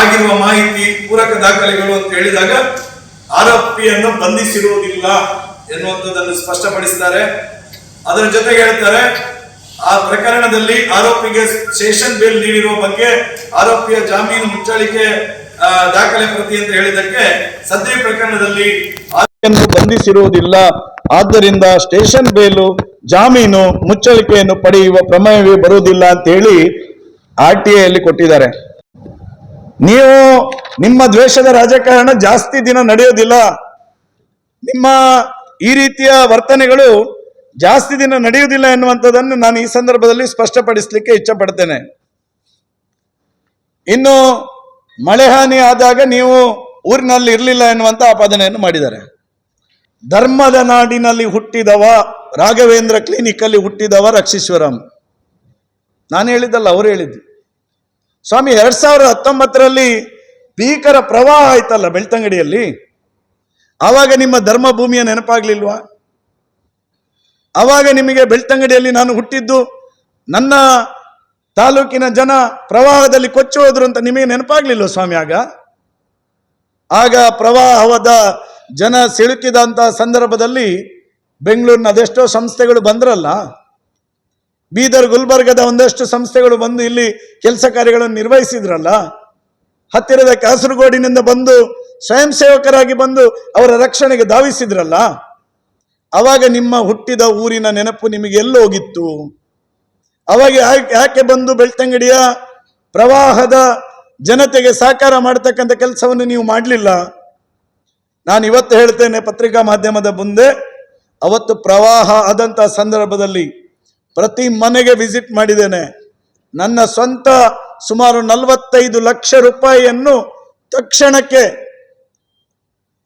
ಆಗಿರುವ ಮಾಹಿತಿ ಪೂರಕ ದಾಖಲೆಗಳು ಅಂತ ಹೇಳಿದಾಗ ಆರೋಪಿಯನ್ನು ಬಂಧಿಸಿರುವುದಿಲ್ಲ ಎನ್ನುವಂಥದ್ದನ್ನು ಸ್ಪಷ್ಟಪಡಿಸ್ತಾರೆ. ಅದರ ಜೊತೆಗೆ ಹೇಳ್ತಾರೆ ಆ ಪ್ರಕರಣದಲ್ಲಿ ಆರೋಪಿಗೆ ಸೆಷನ್ ಬೇಲ್ ನೀಡಿರುವ ಬಗ್ಗೆ ಆರೋಪಿಯ ಜಾಮೀನು ಮುಚ್ಚಳಿಕೆ ದಾಖಲೆ ಪ್ರತಿ ಅಂತ ಹೇಳಿದಕ್ಕೆ ಸದ್ಯ ಪ್ರಕರಣದಲ್ಲಿ ಬಂಧಿಸಿರುವುದಿಲ್ಲ. ಆದ್ದರಿಂದ ಸ್ಟೇಷನ್ ಬೇಲು, ಜಾಮೀನು, ಮುಚ್ಚಳಿಕೆಯನ್ನು ಪಡೆಯುವ ಪ್ರಮೇಯವೇ ಬರುವುದಿಲ್ಲ ಅಂತ ಹೇಳಿ ಆರ್ ಟಿ ಐಯಲ್ಲಿ ಕೊಟ್ಟಿದ್ದಾರೆ. ನೀವು ನಿಮ್ಮ ದ್ವೇಷದ ರಾಜಕಾರಣ ಜಾಸ್ತಿ ದಿನ ನಡೆಯೋದಿಲ್ಲ. ನಿಮ್ಮ ಈ ರೀತಿಯ ವರ್ತನೆಗಳು ಜಾಸ್ತಿ ದಿನ ನಡೆಯುವುದಿಲ್ಲ ಎನ್ನುವಂಥದ್ದನ್ನು ನಾನು ಈ ಸಂದರ್ಭದಲ್ಲಿ ಸ್ಪಷ್ಟಪಡಿಸಲಿಕ್ಕೆ ಇಚ್ಛಪಡ್ತೇನೆ. ಇನ್ನು ಮಳೆ ಹಾನಿ ಆದಾಗ ನೀವು ಊರಿನಲ್ಲಿ ಇರಲಿಲ್ಲ ಎನ್ನುವಂಥ ಆಪಾದನೆಯನ್ನು ಮಾಡಿದ್ದಾರೆ. ಧರ್ಮದ ನಾಡಿನಲ್ಲಿ ಹುಟ್ಟಿದವ ರಾಘವೇಂದ್ರ ಕ್ಲಿನಿಕ್ ಅಲ್ಲಿ ಹುಟ್ಟಿದವ ರಕ್ಷೀಶ್ವರಂ. ನಾನು ಹೇಳಿದ್ದಲ್ಲ, ಅವರು ಹೇಳಿದ್ದು. ಸ್ವಾಮಿ, ಎರಡ್ ಸಾವಿರದ ಹತ್ತೊಂಬತ್ತರಲ್ಲಿ ಭೀಕರ ಪ್ರವಾಹ ಆಯ್ತಲ್ಲ ಬೆಳ್ತಂಗಡಿಯಲ್ಲಿ? ಆವಾಗ ನಿಮ್ಮ ಧರ್ಮ ಭೂಮಿಯ ನೆನಪಾಗ್ಲಿಲ್ವಾ? ಆವಾಗ ನಿಮಗೆ ಬೆಳ್ತಂಗಡಿಯಲ್ಲಿ ನಾನು ಹುಟ್ಟಿದ್ದು, ನನ್ನ ತಾಲೂಕಿನ ಜನ ಪ್ರವಾಹದಲ್ಲಿ ಕೊಚ್ಚಿ ಹೋದ್ರು ಅಂತ ನಿಮಗೆ ನೆನಪಾಗ್ಲಿಲ್ಲ ಸ್ವಾಮಿ ಆಗ? ಆಗ ಪ್ರವಾಹದ ಜನ ಸಿಲುಕಿದಂಥ ಸಂದರ್ಭದಲ್ಲಿ ಬೆಂಗಳೂರಿನ ಅದೆಷ್ಟೋ ಸಂಸ್ಥೆಗಳು ಬಂದ್ರಲ್ಲ, ಬೀದರ್ ಗುಲ್ಬರ್ಗದ ಒಂದಷ್ಟು ಸಂಸ್ಥೆಗಳು ಬಂದು ಇಲ್ಲಿ ಕೆಲಸ ಕಾರ್ಯಗಳನ್ನು ನಿರ್ವಹಿಸಿದ್ರಲ್ಲ, ಹತ್ತಿರದ ಕಾಸರಗೋಡಿನಿಂದ ಬಂದು ಸ್ವಯಂ ಸೇವಕರಾಗಿ ಬಂದು ಅವರ ರಕ್ಷಣೆಗೆ ಧಾವಿಸಿದ್ರಲ್ಲ ಅವಾಗ ನಿಮ್ಮ ಹುಟ್ಟಿದ ಊರಿನ ನೆನಪು ನಿಮಗೆ ಎಲ್ಲೋಗಿತ್ತು? ಅವಾಗ ಯಾಕೆ ಬಂದು ಬೆಳ್ತಂಗಡಿಯ ಪ್ರವಾಹದ ಜನತೆಗೆ ಸಾಕಾರ ಮಾಡತಕ್ಕಂಥ ಕೆಲಸವನ್ನು ನೀವು ಮಾಡಲಿಲ್ಲ? ನಾನು ಇವತ್ತು ಹೇಳ್ತೇನೆ ಪತ್ರಿಕಾ ಮಾಧ್ಯಮದ ಮುಂದೆ, ಅವತ್ತು ಪ್ರವಾಹ ಆದಂಥ ಸಂದರ್ಭದಲ್ಲಿ ಪ್ರತಿ ಮನೆಗೆ ವಿಸಿಟ್ ಮಾಡಿದ್ದೇನೆ. ನನ್ನ ಸ್ವಂತ ಸುಮಾರು ನಲವತ್ತೈದು ಲಕ್ಷ ರೂಪಾಯಿಯನ್ನು ತಕ್ಷಣಕ್ಕೆ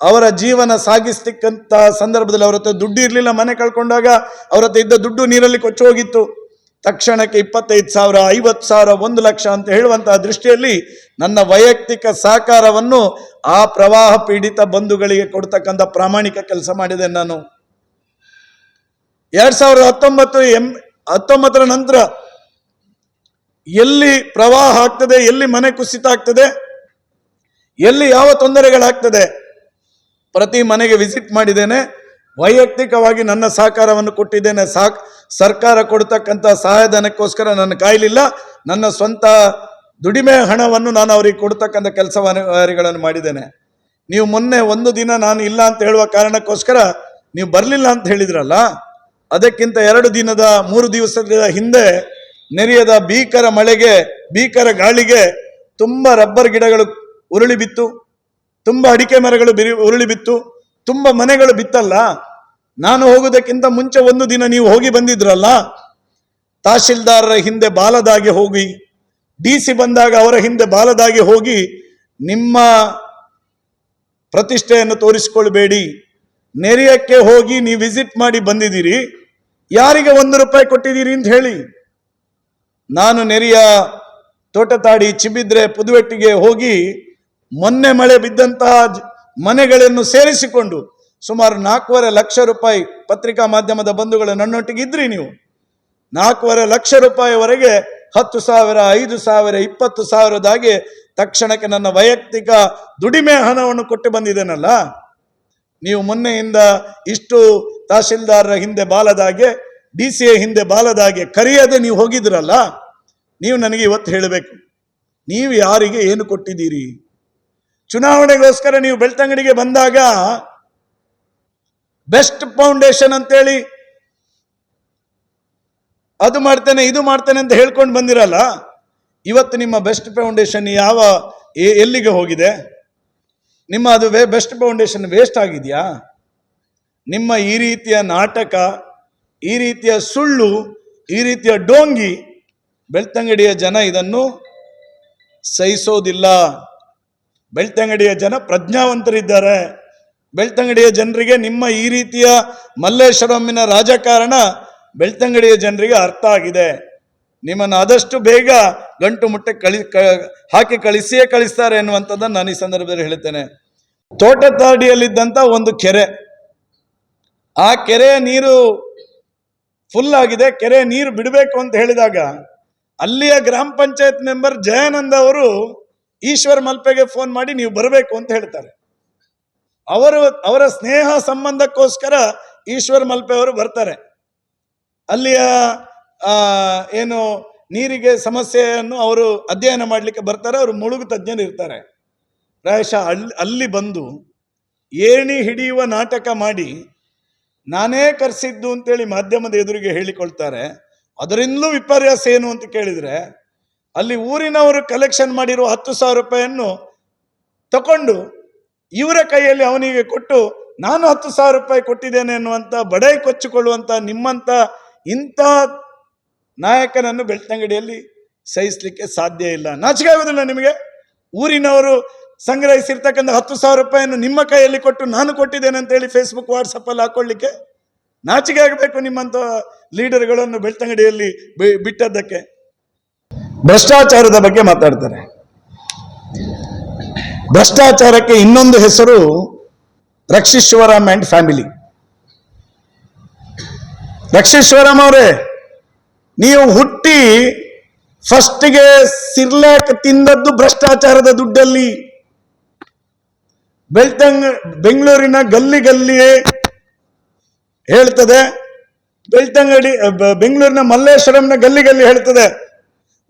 ಅವರ ಜೀವನ ಸಾಗಿಸ್ಲಿಕ್ಕಂತ ಸಂದರ್ಭದಲ್ಲಿ ಅವ್ರ ಹತ್ರ ದುಡ್ಡು ಇರಲಿಲ್ಲ, ಮನೆ ಕಳ್ಕೊಂಡಾಗ ಅವ್ರ ಹತ್ರ ಇದ್ದ ದುಡ್ಡು ನೀರಲ್ಲಿ ಕೊಚ್ಚೋಗಿತ್ತು. ತಕ್ಷಣಕ್ಕೆ ಇಪ್ಪತ್ತೈದು ಸಾವಿರ, ಐವತ್ತು ಸಾವಿರ, ಒಂದು ಲಕ್ಷ ಅಂತ ಹೇಳುವಂತಹ ದೃಷ್ಟಿಯಲ್ಲಿ ನನ್ನ ವೈಯಕ್ತಿಕ ಸಹಕಾರವನ್ನು ಆ ಪ್ರವಾಹ ಪೀಡಿತ ಬಂಧುಗಳಿಗೆ ಕೊಡ್ತಕ್ಕಂಥ ಪ್ರಾಮಾಣಿಕ ಕೆಲಸ ಮಾಡಿದೆ ನಾನು. ಎರಡ್ ಸಾವಿರದ ಹತ್ತೊಂಬತ್ತು ಎಂ, ಹತ್ತೊಂಬತ್ತರ ನಂತರ ಎಲ್ಲಿ ಪ್ರವಾಹ ಆಗ್ತದೆ, ಎಲ್ಲಿ ಮನೆ ಕುಸಿತ ಆಗ್ತದೆ, ಎಲ್ಲಿ ಯಾವ ತೊಂದರೆಗಳಾಗ್ತದೆ ಪ್ರತಿ ಮನೆಗೆ ವಿಸಿಟ್ ಮಾಡಿದ್ದೇನೆ. ವೈಯಕ್ತಿಕವಾಗಿ ನನ್ನ ಸಹಕಾರವನ್ನು ಕೊಟ್ಟಿದ್ದೇನೆ. ಸಾಕ್, ಸರ್ಕಾರ ಕೊಡ್ತಕ್ಕಂಥ ಸಹಾಯಧನಕ್ಕೋಸ್ಕರ ನನ್ನ ಕಾಯಲಿಲ್ಲ. ನನ್ನ ಸ್ವಂತ ದುಡಿಮೆ ಹಣವನ್ನು ನಾನು ಅವರಿಗೆ ಕೊಡ್ತಕ್ಕಂಥ ಕೆಲಸವಾರಿಗಳನ್ನು ಮಾಡಿದ್ದೇನೆ. ನೀವು ಮೊನ್ನೆ ಒಂದು ದಿನ ನಾನು ಇಲ್ಲ ಅಂತ ಹೇಳುವ ಕಾರಣಕ್ಕೋಸ್ಕರ ನೀವು ಬರಲಿಲ್ಲ ಅಂತ ಹೇಳಿದ್ರಲ್ಲ, ಅದಕ್ಕಿಂತ ಎರಡು ದಿನದ, ಮೂರು ದಿವಸದ ಹಿಂದೆ ನೆರೆಯದ ಭೀಕರ ಮಳೆಗೆ, ಭೀಕರ ಗಾಳಿಗೆ ತುಂಬ ರಬ್ಬರ್ ಗಿಡಗಳು ಉರುಳಿ ಬಿತ್ತು. ತುಂಬ ಅಡಿಕೆ ಮರಗಳು ಬಿರಿ, ಉರುಳಿ ಬಿತ್ತು, ತುಂಬ ಮನೆಗಳು ಬಿತ್ತಲ್ಲ. ನಾನು ಹೋಗುವುದಕ್ಕಿಂತ ಮುಂಚೆ ಒಂದು ದಿನ ನೀವು ಹೋಗಿ ಬಂದಿದ್ರಲ್ಲ? ತಹಶೀಲ್ದಾರರ ಹಿಂದೆ ಬಾಲದಾಗೆ ಹೋಗಿ, ಡಿ ಸಿ ಬಂದಾಗ ಅವರ ಹಿಂದೆ ಬಾಲದಾಗಿ ಹೋಗಿ ನಿಮ್ಮ ಪ್ರತಿಷ್ಠೆಯನ್ನು ತೋರಿಸಿಕೊಳ್ಬೇಡಿ. ನೆರೆಯಕ್ಕೆ ಹೋಗಿ ನೀವು ವಿಸಿಟ್ ಮಾಡಿ ಬಂದಿದ್ದೀರಿ. ಯಾರಿಗೆ ಒಂದು ರೂಪಾಯಿ ಕೊಟ್ಟಿದ್ದೀರಿ ಅಂತ ಹೇಳಿ. ನಾನು ನೆರೆಯ ತೋಟತಾಡಿ ಚಿಬಿದ್ರೆ ಪುದುವೆಟ್ಟಿಗೆ ಹೋಗಿ ಮೊನ್ನೆ ಮಳೆ ಬಿದ್ದಂತಹ ಮನೆಗಳನ್ನು ಸೇರಿಸಿಕೊಂಡು ಸುಮಾರು ನಾಲ್ಕೂವರೆ ಲಕ್ಷ ರೂಪಾಯಿ ಪತ್ರಿಕಾ ಮಾಧ್ಯಮದ ಬಂಧುಗಳು ನನ್ನೊಟ್ಟಿಗೆ ಇದ್ರಿ ನೀವು. ನಾಲ್ಕೂವರೆ ಲಕ್ಷ ರೂಪಾಯಿವರೆಗೆ ಹತ್ತು ಸಾವಿರ, ಐದು ಸಾವಿರ, ಇಪ್ಪತ್ತು ಸಾವಿರದಾಗೆ ತಕ್ಷಣಕ್ಕೆ ನನ್ನ ವೈಯಕ್ತಿಕ ದುಡಿಮೆ ಹಣವನ್ನು ಕೊಟ್ಟು ಬಂದಿದ್ದೇನಲ್ಲ? ನೀವು ಮೊನ್ನೆಯಿಂದ ಇಷ್ಟು ತಹಶೀಲ್ದಾರರ ಹಿಂದೆ ಬಾಲದಾಗೆ, ಡಿ ಸಿ ಎ ಹಿಂದೆ ಬಾಲದಾಗೆ ಕರೆಯದೆ ನೀವು ಹೋಗಿದ್ರಲ್ಲ? ನೀವು ನನಗೆ ಇವತ್ತು ಹೇಳಬೇಕು. ನೀವು ಯಾರಿಗೆ ಏನು ಕೊಟ್ಟಿದ್ದೀರಿ? ಚುನಾವಣೆಗೋಸ್ಕರ ನೀವು ಬೆಳ್ತಂಗಡಿಗೆ ಬಂದಾಗ ಬೆಸ್ಟ್ ಫೌಂಡೇಶನ್ ಅಂತೇಳಿ ಅದು ಮಾಡ್ತೇನೆ, ಇದು ಮಾಡ್ತೇನೆ ಅಂತ ಹೇಳ್ಕೊಂಡು ಬಂದಿರಲ್ಲ, ಇವತ್ತು ನಿಮ್ಮ ಬೆಸ್ಟ್ ಫೌಂಡೇಶನ್ ಯಾವ ಎಲ್ಲಿಗೆ ಹೋಗಿದೆ? ನಿಮ್ಮ ಅದು ಬೆಸ್ಟ್ ಫೌಂಡೇಶನ್ ವೇಸ್ಟ್ ಆಗಿದೆಯಾ? ನಿಮ್ಮ ಈ ರೀತಿಯ ನಾಟಕ, ಈ ರೀತಿಯ ಸುಳ್ಳು, ಈ ರೀತಿಯ ಡೋಂಗಿ ಬೆಳ್ತಂಗಡಿಯ ಜನ ಇದನ್ನು ಸಹಿಸೋದಿಲ್ಲ. ಬೆಳ್ತಂಗಡಿಯ ಜನ ಪ್ರಜ್ಞಾವಂತರಿದ್ದಾರೆ. ಬೆಳ್ತಂಗಡಿಯ ಜನರಿಗೆ ನಿಮ್ಮ ಈ ರೀತಿಯ ಮಲ್ಲೇಶ್ವರಮ್ಮಿನ ರಾಜಕಾರಣ ಬೆಳ್ತಂಗಡಿಯ ಜನರಿಗೆ ಅರ್ಥ ಆಗಿದೆ. ನಿಮ್ಮನ್ನು ಆದಷ್ಟು ಬೇಗ ಗಂಟು ಮುಟ್ಟೆ ಕಳಿ ಹಾಕಿ ಕಳಿಸಿಯೇ ಕಳಿಸ್ತಾರೆ ಎನ್ನುವಂಥದ್ದನ್ನು ನಾನು ಈ ಸಂದರ್ಭದಲ್ಲಿ ಹೇಳ್ತೇನೆ ತೋಟತಾಡಿಯಲ್ಲಿದ್ದಂಥ ಒಂದು ಕೆರೆ. ಆ ಕೆರೆಯ ನೀರು ಫುಲ್ ಆಗಿದೆ. ಕೆರೆ ನೀರು ಬಿಡಬೇಕು ಅಂತ ಹೇಳಿದಾಗ ಅಲ್ಲಿಯ ಗ್ರಾಮ ಪಂಚಾಯತ್ ಮೆಂಬರ್ ಜಯಾನಂದ ಅವರು ಈಶ್ವರ್ ಮಲ್ಪೆಗೆ ಫೋನ್ ಮಾಡಿ ನೀವು ಬರಬೇಕು ಅಂತ ಹೇಳ್ತಾರೆ. ಅವರು, ಅವರ ಸ್ನೇಹ ಸಂಬಂಧಕ್ಕೋಸ್ಕರ ಈಶ್ವರ್ ಮಲ್ಪೆ ಅವರು ಬರ್ತಾರೆ. ಅಲ್ಲಿಯ ಏನು ನೀರಿಗೆ ಸಮಸ್ಯೆಯನ್ನು ಅವರು ಅಧ್ಯಯನ ಮಾಡಲಿಕ್ಕೆ ಬರ್ತಾರೆ, ಅವರು ಮುಳುಗು ತಜ್ಞರು ಇರ್ತಾರೆ. ಪ್ರಾಯಶಃ ಅಲ್ಲಿ ಅಲ್ಲಿ ಬಂದು ಏಣಿ ಹಿಡಿಯುವ ನಾಟಕ ಮಾಡಿ ನಾನೇ ಕರೆಸಿದ್ದು ಅಂತೇಳಿ ಮಾಧ್ಯಮದ ಎದುರಿಗೆ ಹೇಳಿಕೊಳ್ತಾರೆ. ಅದರಿಂದಲೂ ವಿಪರ್ಯಾಸ ಏನು ಅಂತ ಕೇಳಿದರೆ ಅಲ್ಲಿ ಊರಿನವರು ಕಲೆಕ್ಷನ್ ಮಾಡಿರುವ ಹತ್ತು ಸಾವಿರ ರೂಪಾಯಿಯನ್ನು ತಗೊಂಡು ಇವರ ಕೈಯಲ್ಲಿ ಅವನಿಗೆ ಕೊಟ್ಟು, ನಾನು ಹತ್ತು ಸಾವಿರ ರೂಪಾಯಿ ಕೊಟ್ಟಿದ್ದೇನೆ ಎನ್ನುವಂಥ ಬಡೈ ಕೊಚ್ಚಿಕೊಳ್ಳುವಂಥ ನಿಮ್ಮಂಥ ಇಂಥ ನಾಯಕನನ್ನು ಬೆಳ್ತಂಗಡಿಯಲ್ಲಿ ಸಹಿಸಲಿಕ್ಕೆ ಸಾಧ್ಯ ಇಲ್ಲ. ನಾಚಿಕೆ ಆಗೋದಿಲ್ಲ ನಿಮಗೆ? ಊರಿನವರು ಸಂಗ್ರಹಿಸಿರ್ತಕ್ಕಂಥ ಹತ್ತು ಸಾವಿರ ರೂಪಾಯಿಯನ್ನು ನಿಮ್ಮ ಕೈಯಲ್ಲಿ ಕೊಟ್ಟು, ನಾನು ಕೊಟ್ಟಿದ್ದೇನೆ ಅಂತೇಳಿ ಫೇಸ್ಬುಕ್ ವಾಟ್ಸಪ್ಪಲ್ಲಿ ಹಾಕೊಳ್ಳಿಕ್ಕೆ ನಾಚಿಕೆ ಆಗಬೇಕು ನಿಮ್ಮಂಥ ಲೀಡರ್ಗಳನ್ನು ಬೆಳ್ತಂಗಡಿಯಲ್ಲಿ ಬಿಟ್ಟದ್ದಕ್ಕೆ. ಭ್ರಷ್ಟಾಚಾರದ ಬಗ್ಗೆ ಮಾತಾಡ್ತಾರೆ. ಭ್ರಷ್ಟಾಚಾರಕ್ಕೆ ಇನ್ನೊಂದು ಹೆಸರು ರಕ್ಷೀಶ್ವರಂ ಅಂಡ್ ಫ್ಯಾಮಿಲಿ. ರಕ್ಷೀಶ್ವರಂ ಅವರೇ, ನೀವು ಹುಟ್ಟಿ ಫಸ್ಟ್ಗೆ ಸಿರ್ಲಾಕ್ ತಿಂದದ್ದು ಭ್ರಷ್ಟಾಚಾರದ ದುಡ್ಡಲ್ಲಿ. ಬೆಳ್ತಂಗ, ಬೆಂಗಳೂರಿನ ಗಲ್ಲಿ ಗಲ್ಲಿಯೇ ಹೇಳ್ತದೆ. ಬೆಳ್ತಂಗಡಿ ಬೆಂಗಳೂರಿನ ಮಲ್ಲೇಶ್ವರಂನ ಗಲ್ಲಿ ಗಲ್ಲಿ ಹೇಳ್ತದೆ.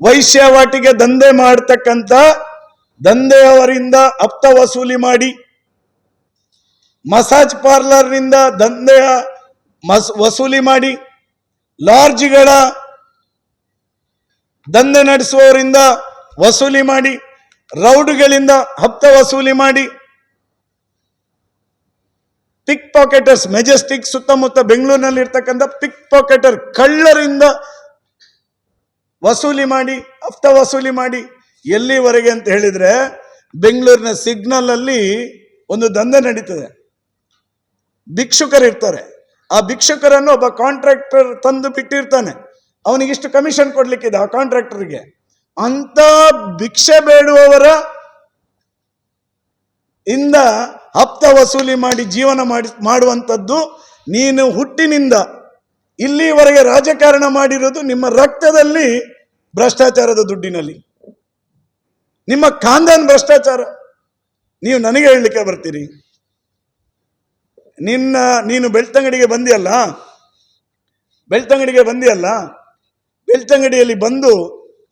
ವೈಶ್ಯವಾಟಿಗೆ ದಂಧೆ ಮಾಡ್ತಕ್ಕಂಥ ದಂಧೆಯವರಿಂದ ಹಪ್ತ ವಸೂಲಿ ಮಾಡಿ, ಮಸಾಜ್ ಪಾರ್ಲರ್ನಿಂದ ದಂಧೆಯ ಮಸ್, ವಸೂಲಿ ಮಾಡಿ ಲಾಡ್ಜ್ಗಳ ದಂಧೆ ನಡೆಸುವವರಿಂದ ವಸೂಲಿ ಮಾಡಿ, ರೌಡ್ಗಳಿಂದ ಹಪ್ತ ವಸೂಲಿ ಮಾಡಿ ಪಿಕ್ ಪಾಕೆಟರ್ಸ್ ಮೆಜೆಸ್ಟಿಕ್ ಸುತ್ತಮುತ್ತ ಬೆಂಗಳೂರಿನಲ್ಲಿ ಇರ್ತಕ್ಕಂಥ ಪಿಕ್ ಪಾಕೆಟರ್ ಕಳ್ಳರಿಂದ ವಸೂಲಿ ಮಾಡಿ ಹಫ್ತ ವಸೂಲಿ ಮಾಡಿ, ಎಲ್ಲಿವರೆಗೆ ಅಂತ ಹೇಳಿದರೆ ಬೆಂಗಳೂರಿನ ಸಿಗ್ನಲ್ ಅಲ್ಲಿ ಒಂದು ದಂಧೆ ನಡೀತದೆ. ಭಿಕ್ಷುಕರು ಇರ್ತಾರೆ. ಆ ಭಿಕ್ಷುಕರನ್ನು ಒಬ್ಬ ಕಾಂಟ್ರಾಕ್ಟರ್ ತಂದು ಬಿಟ್ಟಿರ್ತಾನೆ. ಅವನಿಗೆ ಇಷ್ಟು ಕಮಿಷನ್ ಕೊಡ್ಲಿಕ್ಕಿದೆ ಆ ಕಾಂಟ್ರಾಕ್ಟರ್ಗೆ ಅಂತ ಭಿಕ್ಷೆ ಬೇಡುವವರ ಇಂದ ಹಪ್ತ ವಸೂಲಿ ಮಾಡಿ ಜೀವನ ಮಾಡಿ ಮಾಡುವಂಥದ್ದು ನೀನು ಹುಟ್ಟಿನಿಂದ. ಇಲ್ಲಿವರೆಗೆ ರಾಜಕಾರಣ ಮಾಡಿರೋದು ನಿಮ್ಮ ರಕ್ತದಲ್ಲಿ ಭ್ರಷ್ಟಾಚಾರದ ದುಡ್ಡಿನಲ್ಲಿ. ನಿಮ್ಮ ಖಾನ್ದಾನ್ ಭ್ರಷ್ಟಾಚಾರ, ನೀವು ನನಗೆ ಹೇಳಲಿಕ್ಕೆ ಬರ್ತೀರಿ. ನಿನ್ನ, ನೀನು ಬೆಳ್ತಂಗಡಿಗೆ ಬಂದಿಯಲ್ಲ? ಬೆಳ್ತಂಗಡಿಗೆ ಬಂದಿಯಲ್ಲ? ಬೆಳ್ತಂಗಡಿಯಲ್ಲಿ ಬಂದು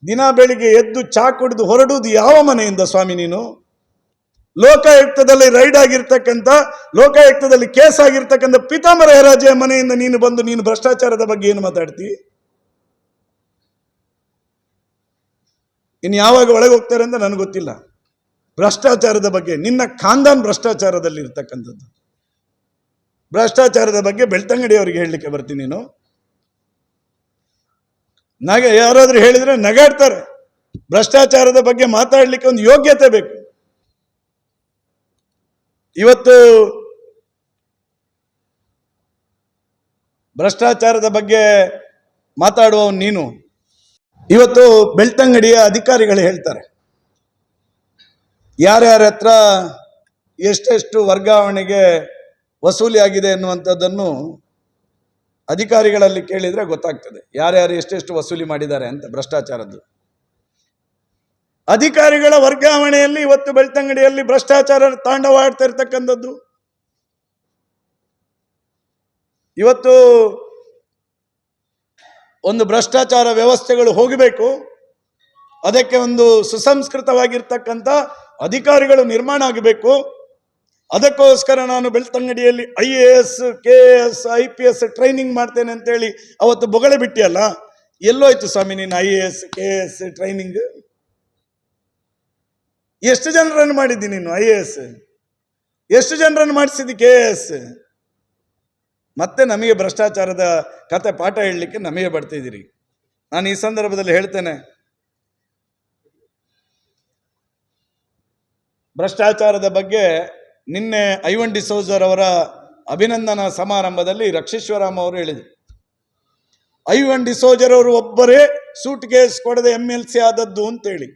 ದಿನ ಬೆಳಿಗ್ಗೆ ಎದ್ದು ಚಾ ಕುಡಿದು ಹೊರಡುವುದು ಯಾವ ಮನೆಯಿಂದ ಸ್ವಾಮಿ ನೀನು? ಲೋಕಾಯುಕ್ತದಲ್ಲಿ ರೈಡ್ ಆಗಿರ್ತಕ್ಕಂಥ, ಲೋಕಾಯುಕ್ತದಲ್ಲಿ ಕೇಸ್ ಆಗಿರ್ತಕ್ಕಂಥ ಪಿತಾಮರ ರಾಜೆಯ ಮನೆಯಿಂದ ನೀನು ಬಂದು ನೀನು ಭ್ರಷ್ಟಾಚಾರದ ಬಗ್ಗೆ ಏನು ಮಾತಾಡ್ತಿ? ಇನ್ನು ಯಾವಾಗ ಒಳಗೆ ಹೋಗ್ತಾರೆ ಅಂತ ನನಗೆ ಗೊತ್ತಿಲ್ಲ. ಭ್ರಷ್ಟಾಚಾರದ ಬಗ್ಗೆ, ನಿನ್ನ ಖಾನ್ದಾನ್ ಭ್ರಷ್ಟಾಚಾರದಲ್ಲಿ ಇರ್ತಕ್ಕಂಥದ್ದು. ಭ್ರಷ್ಟಾಚಾರದ ಬಗ್ಗೆ ಬೆಳ್ತಂಗಡಿಯವರಿಗೆ ಹೇಳಲಿಕ್ಕೆ ಬರ್ತೀನಿ ನೀನು. ನಗೆ ಯಾರಾದರೂ ಹೇಳಿದ್ರೆ ನಗಾಡ್ತಾರೆ. ಭ್ರಷ್ಟಾಚಾರದ ಬಗ್ಗೆ ಮಾತಾಡಲಿಕ್ಕೆ ಒಂದು ಯೋಗ್ಯತೆ ಬೇಕು. ಇವತ್ತು ಭ್ರಷ್ಟಾಚಾರದ ಬಗ್ಗೆ ಮಾತಾಡುವವನು ನೀನು. ಇವತ್ತು ಬೆಳ್ತಂಗಡಿಯ ಅಧಿಕಾರಿಗಳು ಹೇಳ್ತಾರೆ. ಯಾರ್ಯಾರ ಹತ್ರ ಎಷ್ಟೆಷ್ಟು ವರ್ಗಾವಣೆಗೆ ವಸೂಲಿ ಆಗಿದೆ ಎನ್ನುವಂಥದ್ದನ್ನು ಅಧಿಕಾರಿಗಳಲ್ಲಿ ಕೇಳಿದರೆ ಗೊತ್ತಾಗ್ತದೆ. ಯಾರ್ಯಾರು ಎಷ್ಟೆಷ್ಟು ವಸೂಲಿ ಮಾಡಿದ್ದಾರೆ ಅಂತ ಭ್ರಷ್ಟಾಚಾರದ್ದು. ಅಧಿಕಾರಿಗಳ ವರ್ಗಾವಣೆಯಲ್ಲಿ ಇವತ್ತು ಬೆಳ್ತಂಗಡಿಯಲ್ಲಿ ಭ್ರಷ್ಟಾಚಾರ ತಾಂಡವಾಡ್ತಾ ಇರ್ತಕ್ಕಂಥದ್ದು. ಇವತ್ತು ಒಂದು ಭ್ರಷ್ಟಾಚಾರ ವ್ಯವಸ್ಥೆಗಳು ಹೋಗಬೇಕು, ಅದಕ್ಕೆ ಒಂದು ಸುಸಂಸ್ಕೃತವಾಗಿರ್ತಕ್ಕಂಥ ಅಧಿಕಾರಿಗಳು ನಿರ್ಮಾಣ ಆಗಬೇಕು. ಅದಕ್ಕೋಸ್ಕರ ನಾನು ಬೆಳ್ತಂಗಡಿಯಲ್ಲಿ I A S, K S, I P S training ಮಾಡ್ತೇನೆ ಅಂತೇಳಿ ಅವತ್ತು ಬೊಗಳೆ ಬಿಟ್ಟಿಯಲ್ಲ, ಎಲ್ಲೋಯ್ತು ಸ್ವಾಮಿ ನೀನು I A S, K S training? ಎಷ್ಟು ಜನರನ್ನು ಮಾಡಿದ್ದಿ ನೀನು ಐ ಎ ಎಸ್? ಎಷ್ಟು ಜನರನ್ನು ಮಾಡಿಸಿದ್ದಿ ಕೆ ಎಸ್? ಮತ್ತೆ ನಮಗೆ ಭ್ರಷ್ಟಾಚಾರದ ಕತೆ ಪಾಠ ಹೇಳಲಿಕ್ಕೆ ನಮಗೆ ಬರ್ತಿದ್ದೀರಿ ನಾನು ಈ ಸಂದರ್ಭದಲ್ಲಿ ಹೇಳ್ತೇನೆ. ಭ್ರಷ್ಟಾಚಾರದ ಬಗ್ಗೆ ನಿನ್ನೆ ಐವನ್ ಡಿಸೋಜರ್ ಅವರ ಅಭಿನಂದನಾ ಸಮಾರಂಭದಲ್ಲಿ ರಕ್ಷೇಶ್ವರಾಮ್ ಅವರು ಹೇಳಿದರು. ಐವನ್ ಡಿಸೋಜರ್ ಅವರು ಒಬ್ಬರೇ ಸೂಟ್ ಕೇಸ್ ಕೊಡದೆ ಎಂ ಎಲ್ ಸಿ ಆದದ್ದು ಅಂತೇಳಿ.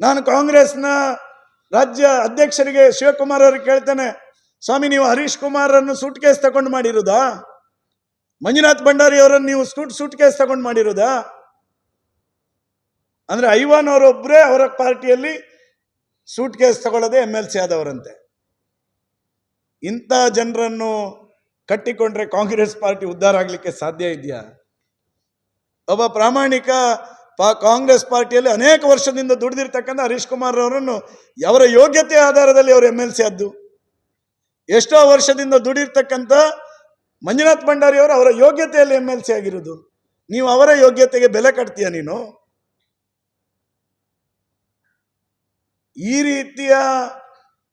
ನಾನು ಕಾಂಗ್ರೆಸ್ನ ರಾಜ್ಯ ಅಧ್ಯಕ್ಷರಿಗೆ ಶಿವಕುಮಾರ್ ಅವ್ರಿಗೆ ಕೇಳ್ತೇನೆ, ಸ್ವಾಮಿ ನೀವು ಹರೀಶ್ ಕುಮಾರನ್ನು ಸೂಟ್ ಕೇಸ್ ತಗೊಂಡು ಮಾಡಿರುವುದಾ? ಮಂಜುನಾಥ್ ಭಂಡಾರಿ ಅವರನ್ನು ನೀವು ಸೂಟ್ ಸೂಟ್ ಕೇಸ್ ತಗೊಂಡು ಮಾಡಿರುವುದಾ ಅಂದ್ರೆ ಐವಾನ್ ಅವರೊಬ್ಬರೇ ಅವರ ಪಾರ್ಟಿಯಲ್ಲಿ ಸೂಟ್ ಕೇಸ್ ತಗೊಳ್ಳೋದೇ ಎಂ ಎಲ್ ಸಿ ಆದವರಂತೆ. ಇಂಥ ಜನರನ್ನು ಕಟ್ಟಿಕೊಂಡ್ರೆ ಕಾಂಗ್ರೆಸ್ ಪಾರ್ಟಿ ಉದ್ಧಾರ ಆಗಲಿಕ್ಕೆ ಸಾಧ್ಯ ಇದೆಯಾ? ಒಬ್ಬ ಪ್ರಾಮಾಣಿಕ ಪಾ, ಕಾಂಗ್ರೆಸ್ ಪಾರ್ಟಿಯಲ್ಲಿ ಅನೇಕ ವರ್ಷದಿಂದ ದುಡಿದಿರ್ತಕ್ಕಂಥ ಹರೀಶ್ ಕುಮಾರ್ ಅವರನ್ನು ಅವರ ಯೋಗ್ಯತೆ ಆಧಾರದಲ್ಲಿ ಅವರು ಎಂ ಎಲ್ ಸಿ ಆದ್ದು. ಎಷ್ಟೋ ವರ್ಷದಿಂದ ದುಡಿರ್ತಕ್ಕಂಥ ಮಂಜುನಾಥ್ ಭಂಡಾರಿಯವರು ಅವರ ಯೋಗ್ಯತೆಯಲ್ಲಿ ಎಂ ಎಲ್ ಸಿ ಆಗಿರೋದು. ನೀವು ಅವರ ಯೋಗ್ಯತೆಗೆ ಬೆಲೆ ಕಟ್ತೀಯ ನೀನು? ಈ ರೀತಿಯ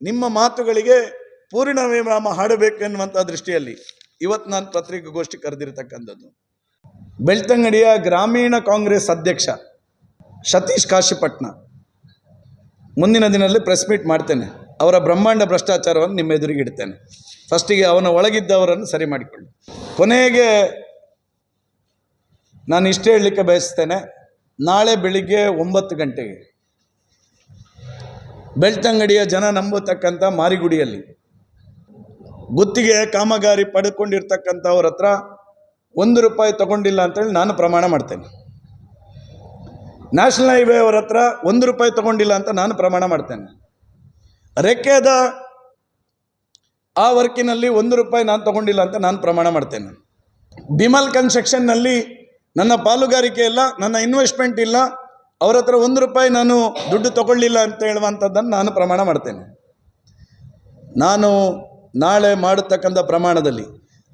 ನಿಮ್ಮ ಮಾತುಗಳಿಗೆ ಪೂರ್ಣ ವಿರಾಮ ಹಾಡಬೇಕೆನ್ನುವಂಥ ದೃಷ್ಟಿಯಲ್ಲಿ ಇವತ್ತು ನಾನು ಪತ್ರಿಕಾಗೋಷ್ಠಿ ಕರೆದಿರತಕ್ಕಂಥದ್ದು. ಬೆಳ್ತಂಗಡಿಯ ಗ್ರಾಮೀಣ ಕಾಂಗ್ರೆಸ್ ಅಧ್ಯಕ್ಷ ಸತೀಶ್ ಕಾಶಿಪಟ್ನ. ಮುಂದಿನ ದಿನದಲ್ಲಿ ಪ್ರೆಸ್ ಮೀಟ್ ಮಾಡ್ತೇನೆ. ಅವರ ಬ್ರಹ್ಮಾಂಡ ಭ್ರಷ್ಟಾಚಾರವನ್ನು ನಿಮ್ಮ ಎದುರಿಗೆ ಇಡ್ತೇನೆ. ಫಸ್ಟಿಗೆ ಅವನ ಒಳಗಿದ್ದವರನ್ನು ಸರಿ ಮಾಡಿಕೊಳ್ಳಿ. ಕೊನೆಗೆ ನಾನು ಇಷ್ಟೇ ಹೇಳಲಿಕ್ಕೆ ಬಯಸ್ತೇನೆ, ನಾಳೆ ಬೆಳಿಗ್ಗೆ ಒಂಬತ್ತು ಗಂಟೆಗೆ ಬೆಳ್ತಂಗಡಿಯ ಜನ ನಂಬತಕ್ಕಂಥ ಮಾರಿಗುಡಿಯಲ್ಲಿ ಗುತ್ತಿಗೆ ಕಾಮಗಾರಿ ಪಡ್ಕೊಂಡಿರ್ತಕ್ಕಂಥವ್ರ ಹತ್ರ ಒಂದು ರೂಪಾಯಿ ತಗೊಂಡಿಲ್ಲ ಅಂತೇಳಿ ನಾನು ಪ್ರಮಾಣ ಮಾಡ್ತೇನೆ. ನ್ಯಾಷನಲ್ ಹೈವೇ ಅವರ ಹತ್ರ ಒಂದು ರೂಪಾಯಿ ತಗೊಂಡಿಲ್ಲ ಅಂತ ನಾನು ಪ್ರಮಾಣ ಮಾಡ್ತೇನೆ. ರೆಕ್ಕೆದ ಆ ವರ್ಕಿನಲ್ಲಿ ಒಂದು ರೂಪಾಯಿ ನಾನು ತಗೊಂಡಿಲ್ಲ ಅಂತ ನಾನು ಪ್ರಮಾಣ ಮಾಡ್ತೇನೆ. ಬಿಮಲ್ ಕನ್ಸ್ಟ್ರಕ್ಷನ್ನಲ್ಲಿ ನನ್ನ ಪಾಲುಗಾರಿಕೆ ಇಲ್ಲ, ನನ್ನ ಇನ್ವೆಸ್ಟ್ಮೆಂಟ್ ಇಲ್ಲ, ಅವರ ಹತ್ರ ಒಂದು ರೂಪಾಯಿ ನಾನು ದುಡ್ಡು ತಗೊಳ್ಳಿಲ್ಲ ಅಂತ ಹೇಳುವಂಥದ್ದನ್ನು ನಾನು ಪ್ರಮಾಣ ಮಾಡ್ತೇನೆ. ನಾನು ನಾಳೆ ಮಾಡತಕ್ಕಂಥ ಪ್ರಮಾಣದಲ್ಲಿ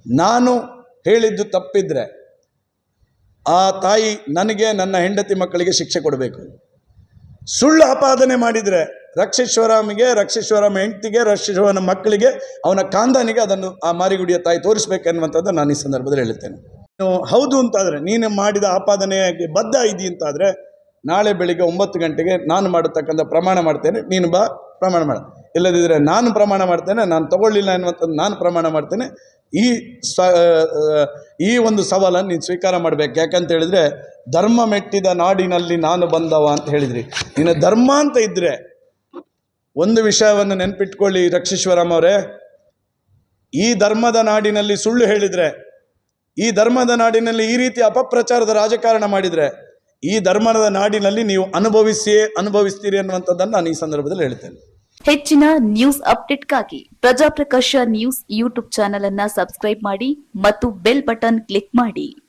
ನಾನು ಹೇಳಿದ್ದು ತಪ್ಪಿದ್ರೆ ಆ ತಾಯಿ ನನಗೆ ನನ್ನ ಹೆಂಡತಿ ಮಕ್ಕಳಿಗೆ ಶಿಕ್ಷೆ ಕೊಡಬೇಕು. ಸುಳ್ಳು ಆಪಾದನೆ ಮಾಡಿದರೆ ರಕ್ಷೇಶ್ವರಾಮಿಗೆ, ರಕ್ಷೇಶ್ವರಾಮ ಹೆಂಡತಿಗೆ ರಕ್ಷೇಶ್ವರನ ಮಕ್ಕಳಿಗೆ, ಅವನ ಕಾಂದಾನಿಗೆ ಅದನ್ನು ಆ ಮಾರಿಗುಡಿಯ ತಾಯಿ ತೋರಿಸ್ಬೇಕೆನ್ನುವಂಥದ್ದು ನಾನು ಈ ಸಂದರ್ಭದಲ್ಲಿ ಹೇಳುತ್ತೇನೆ. ನೀನು ಹೌದು ಅಂತಾದರೆ, ನೀನು ಮಾಡಿದ ಆಪಾದನೆಗೆ ಬದ್ಧ ಅಂತ ಅಂತಾದರೆ, ನಾಳೆ ಬೆಳಿಗ್ಗೆ ಒಂಬತ್ತು ಗಂಟೆಗೆ ನಾನು ಮಾಡತಕ್ಕಂಥ ಪ್ರಮಾಣ ಮಾಡ್ತೇನೆ, ನೀನು ಬಾ, ಪ್ರಮಾಣ ಮಾಡ. ಇಲ್ಲದಿದ್ದರೆ ನಾನು ಪ್ರಮಾಣ ಮಾಡ್ತೇನೆ, ನಾನು ತಗೊಳ್ಳಿಲ್ಲ ಅನ್ನುವಂಥದ್ದು ನಾನು ಪ್ರಮಾಣ ಮಾಡ್ತೇನೆ. ಈ ಸ ಈ ಒಂದು ಸವಾಲನ್ನು ನೀನು ಸ್ವೀಕಾರ ಮಾಡಬೇಕು. ಯಾಕಂತ ಹೇಳಿದರೆ, ಧರ್ಮ ಮೆಟ್ಟಿದ ನಾಡಿನಲ್ಲಿ ನಾನು ಬಂದವ ಅಂತ ಹೇಳಿದ್ರಿ. ನಿನ್ನ ಧರ್ಮ ಅಂತ ಇದ್ದರೆ ಒಂದು ವಿಷಯವನ್ನು ನೆನ್ಪಿಟ್ಕೊಳ್ಳಿ ರಕ್ಷೀಶ್ವರಮ್ಮ ಅವರೇ. ಈ ಧರ್ಮದ ನಾಡಿನಲ್ಲಿ ಸುಳ್ಳು ಹೇಳಿದರೆ, ಈ ಧರ್ಮದ ನಾಡಿನಲ್ಲಿ ಈ ರೀತಿ ಅಪಪ್ರಚಾರದ ರಾಜಕಾರಣ ಮಾಡಿದರೆ, ಈ ಧರ್ಮದ ನಾಡಿನಲ್ಲಿ ನೀವು ಅನುಭವಿಸಿಯೇ ಅನುಭವಿಸ್ತೀರಿ ಅನ್ನುವಂಥದ್ದನ್ನು ನಾನು ಈ ಸಂದರ್ಭದಲ್ಲಿ ಹೇಳ್ತೇನೆ ಹೆಚ್ಚಿನ ನ್ಯೂಸ್ ಅಪ್ಡೇಟ್ಗಾಗಿ ಪ್ರಜಾಪ್ರಕಾಶ ನ್ಯೂಸ್ ಯೂಟ್ಯೂಬ್ ಚಾನೆಲ್ ಅನ್ನ ಸಬ್ಸ್ಕ್ರೈಬ್ ಮಾಡಿ ಮತ್ತು ಬೆಲ್ ಬಟನ್ ಕ್ಲಿಕ್ ಮಾಡಿ.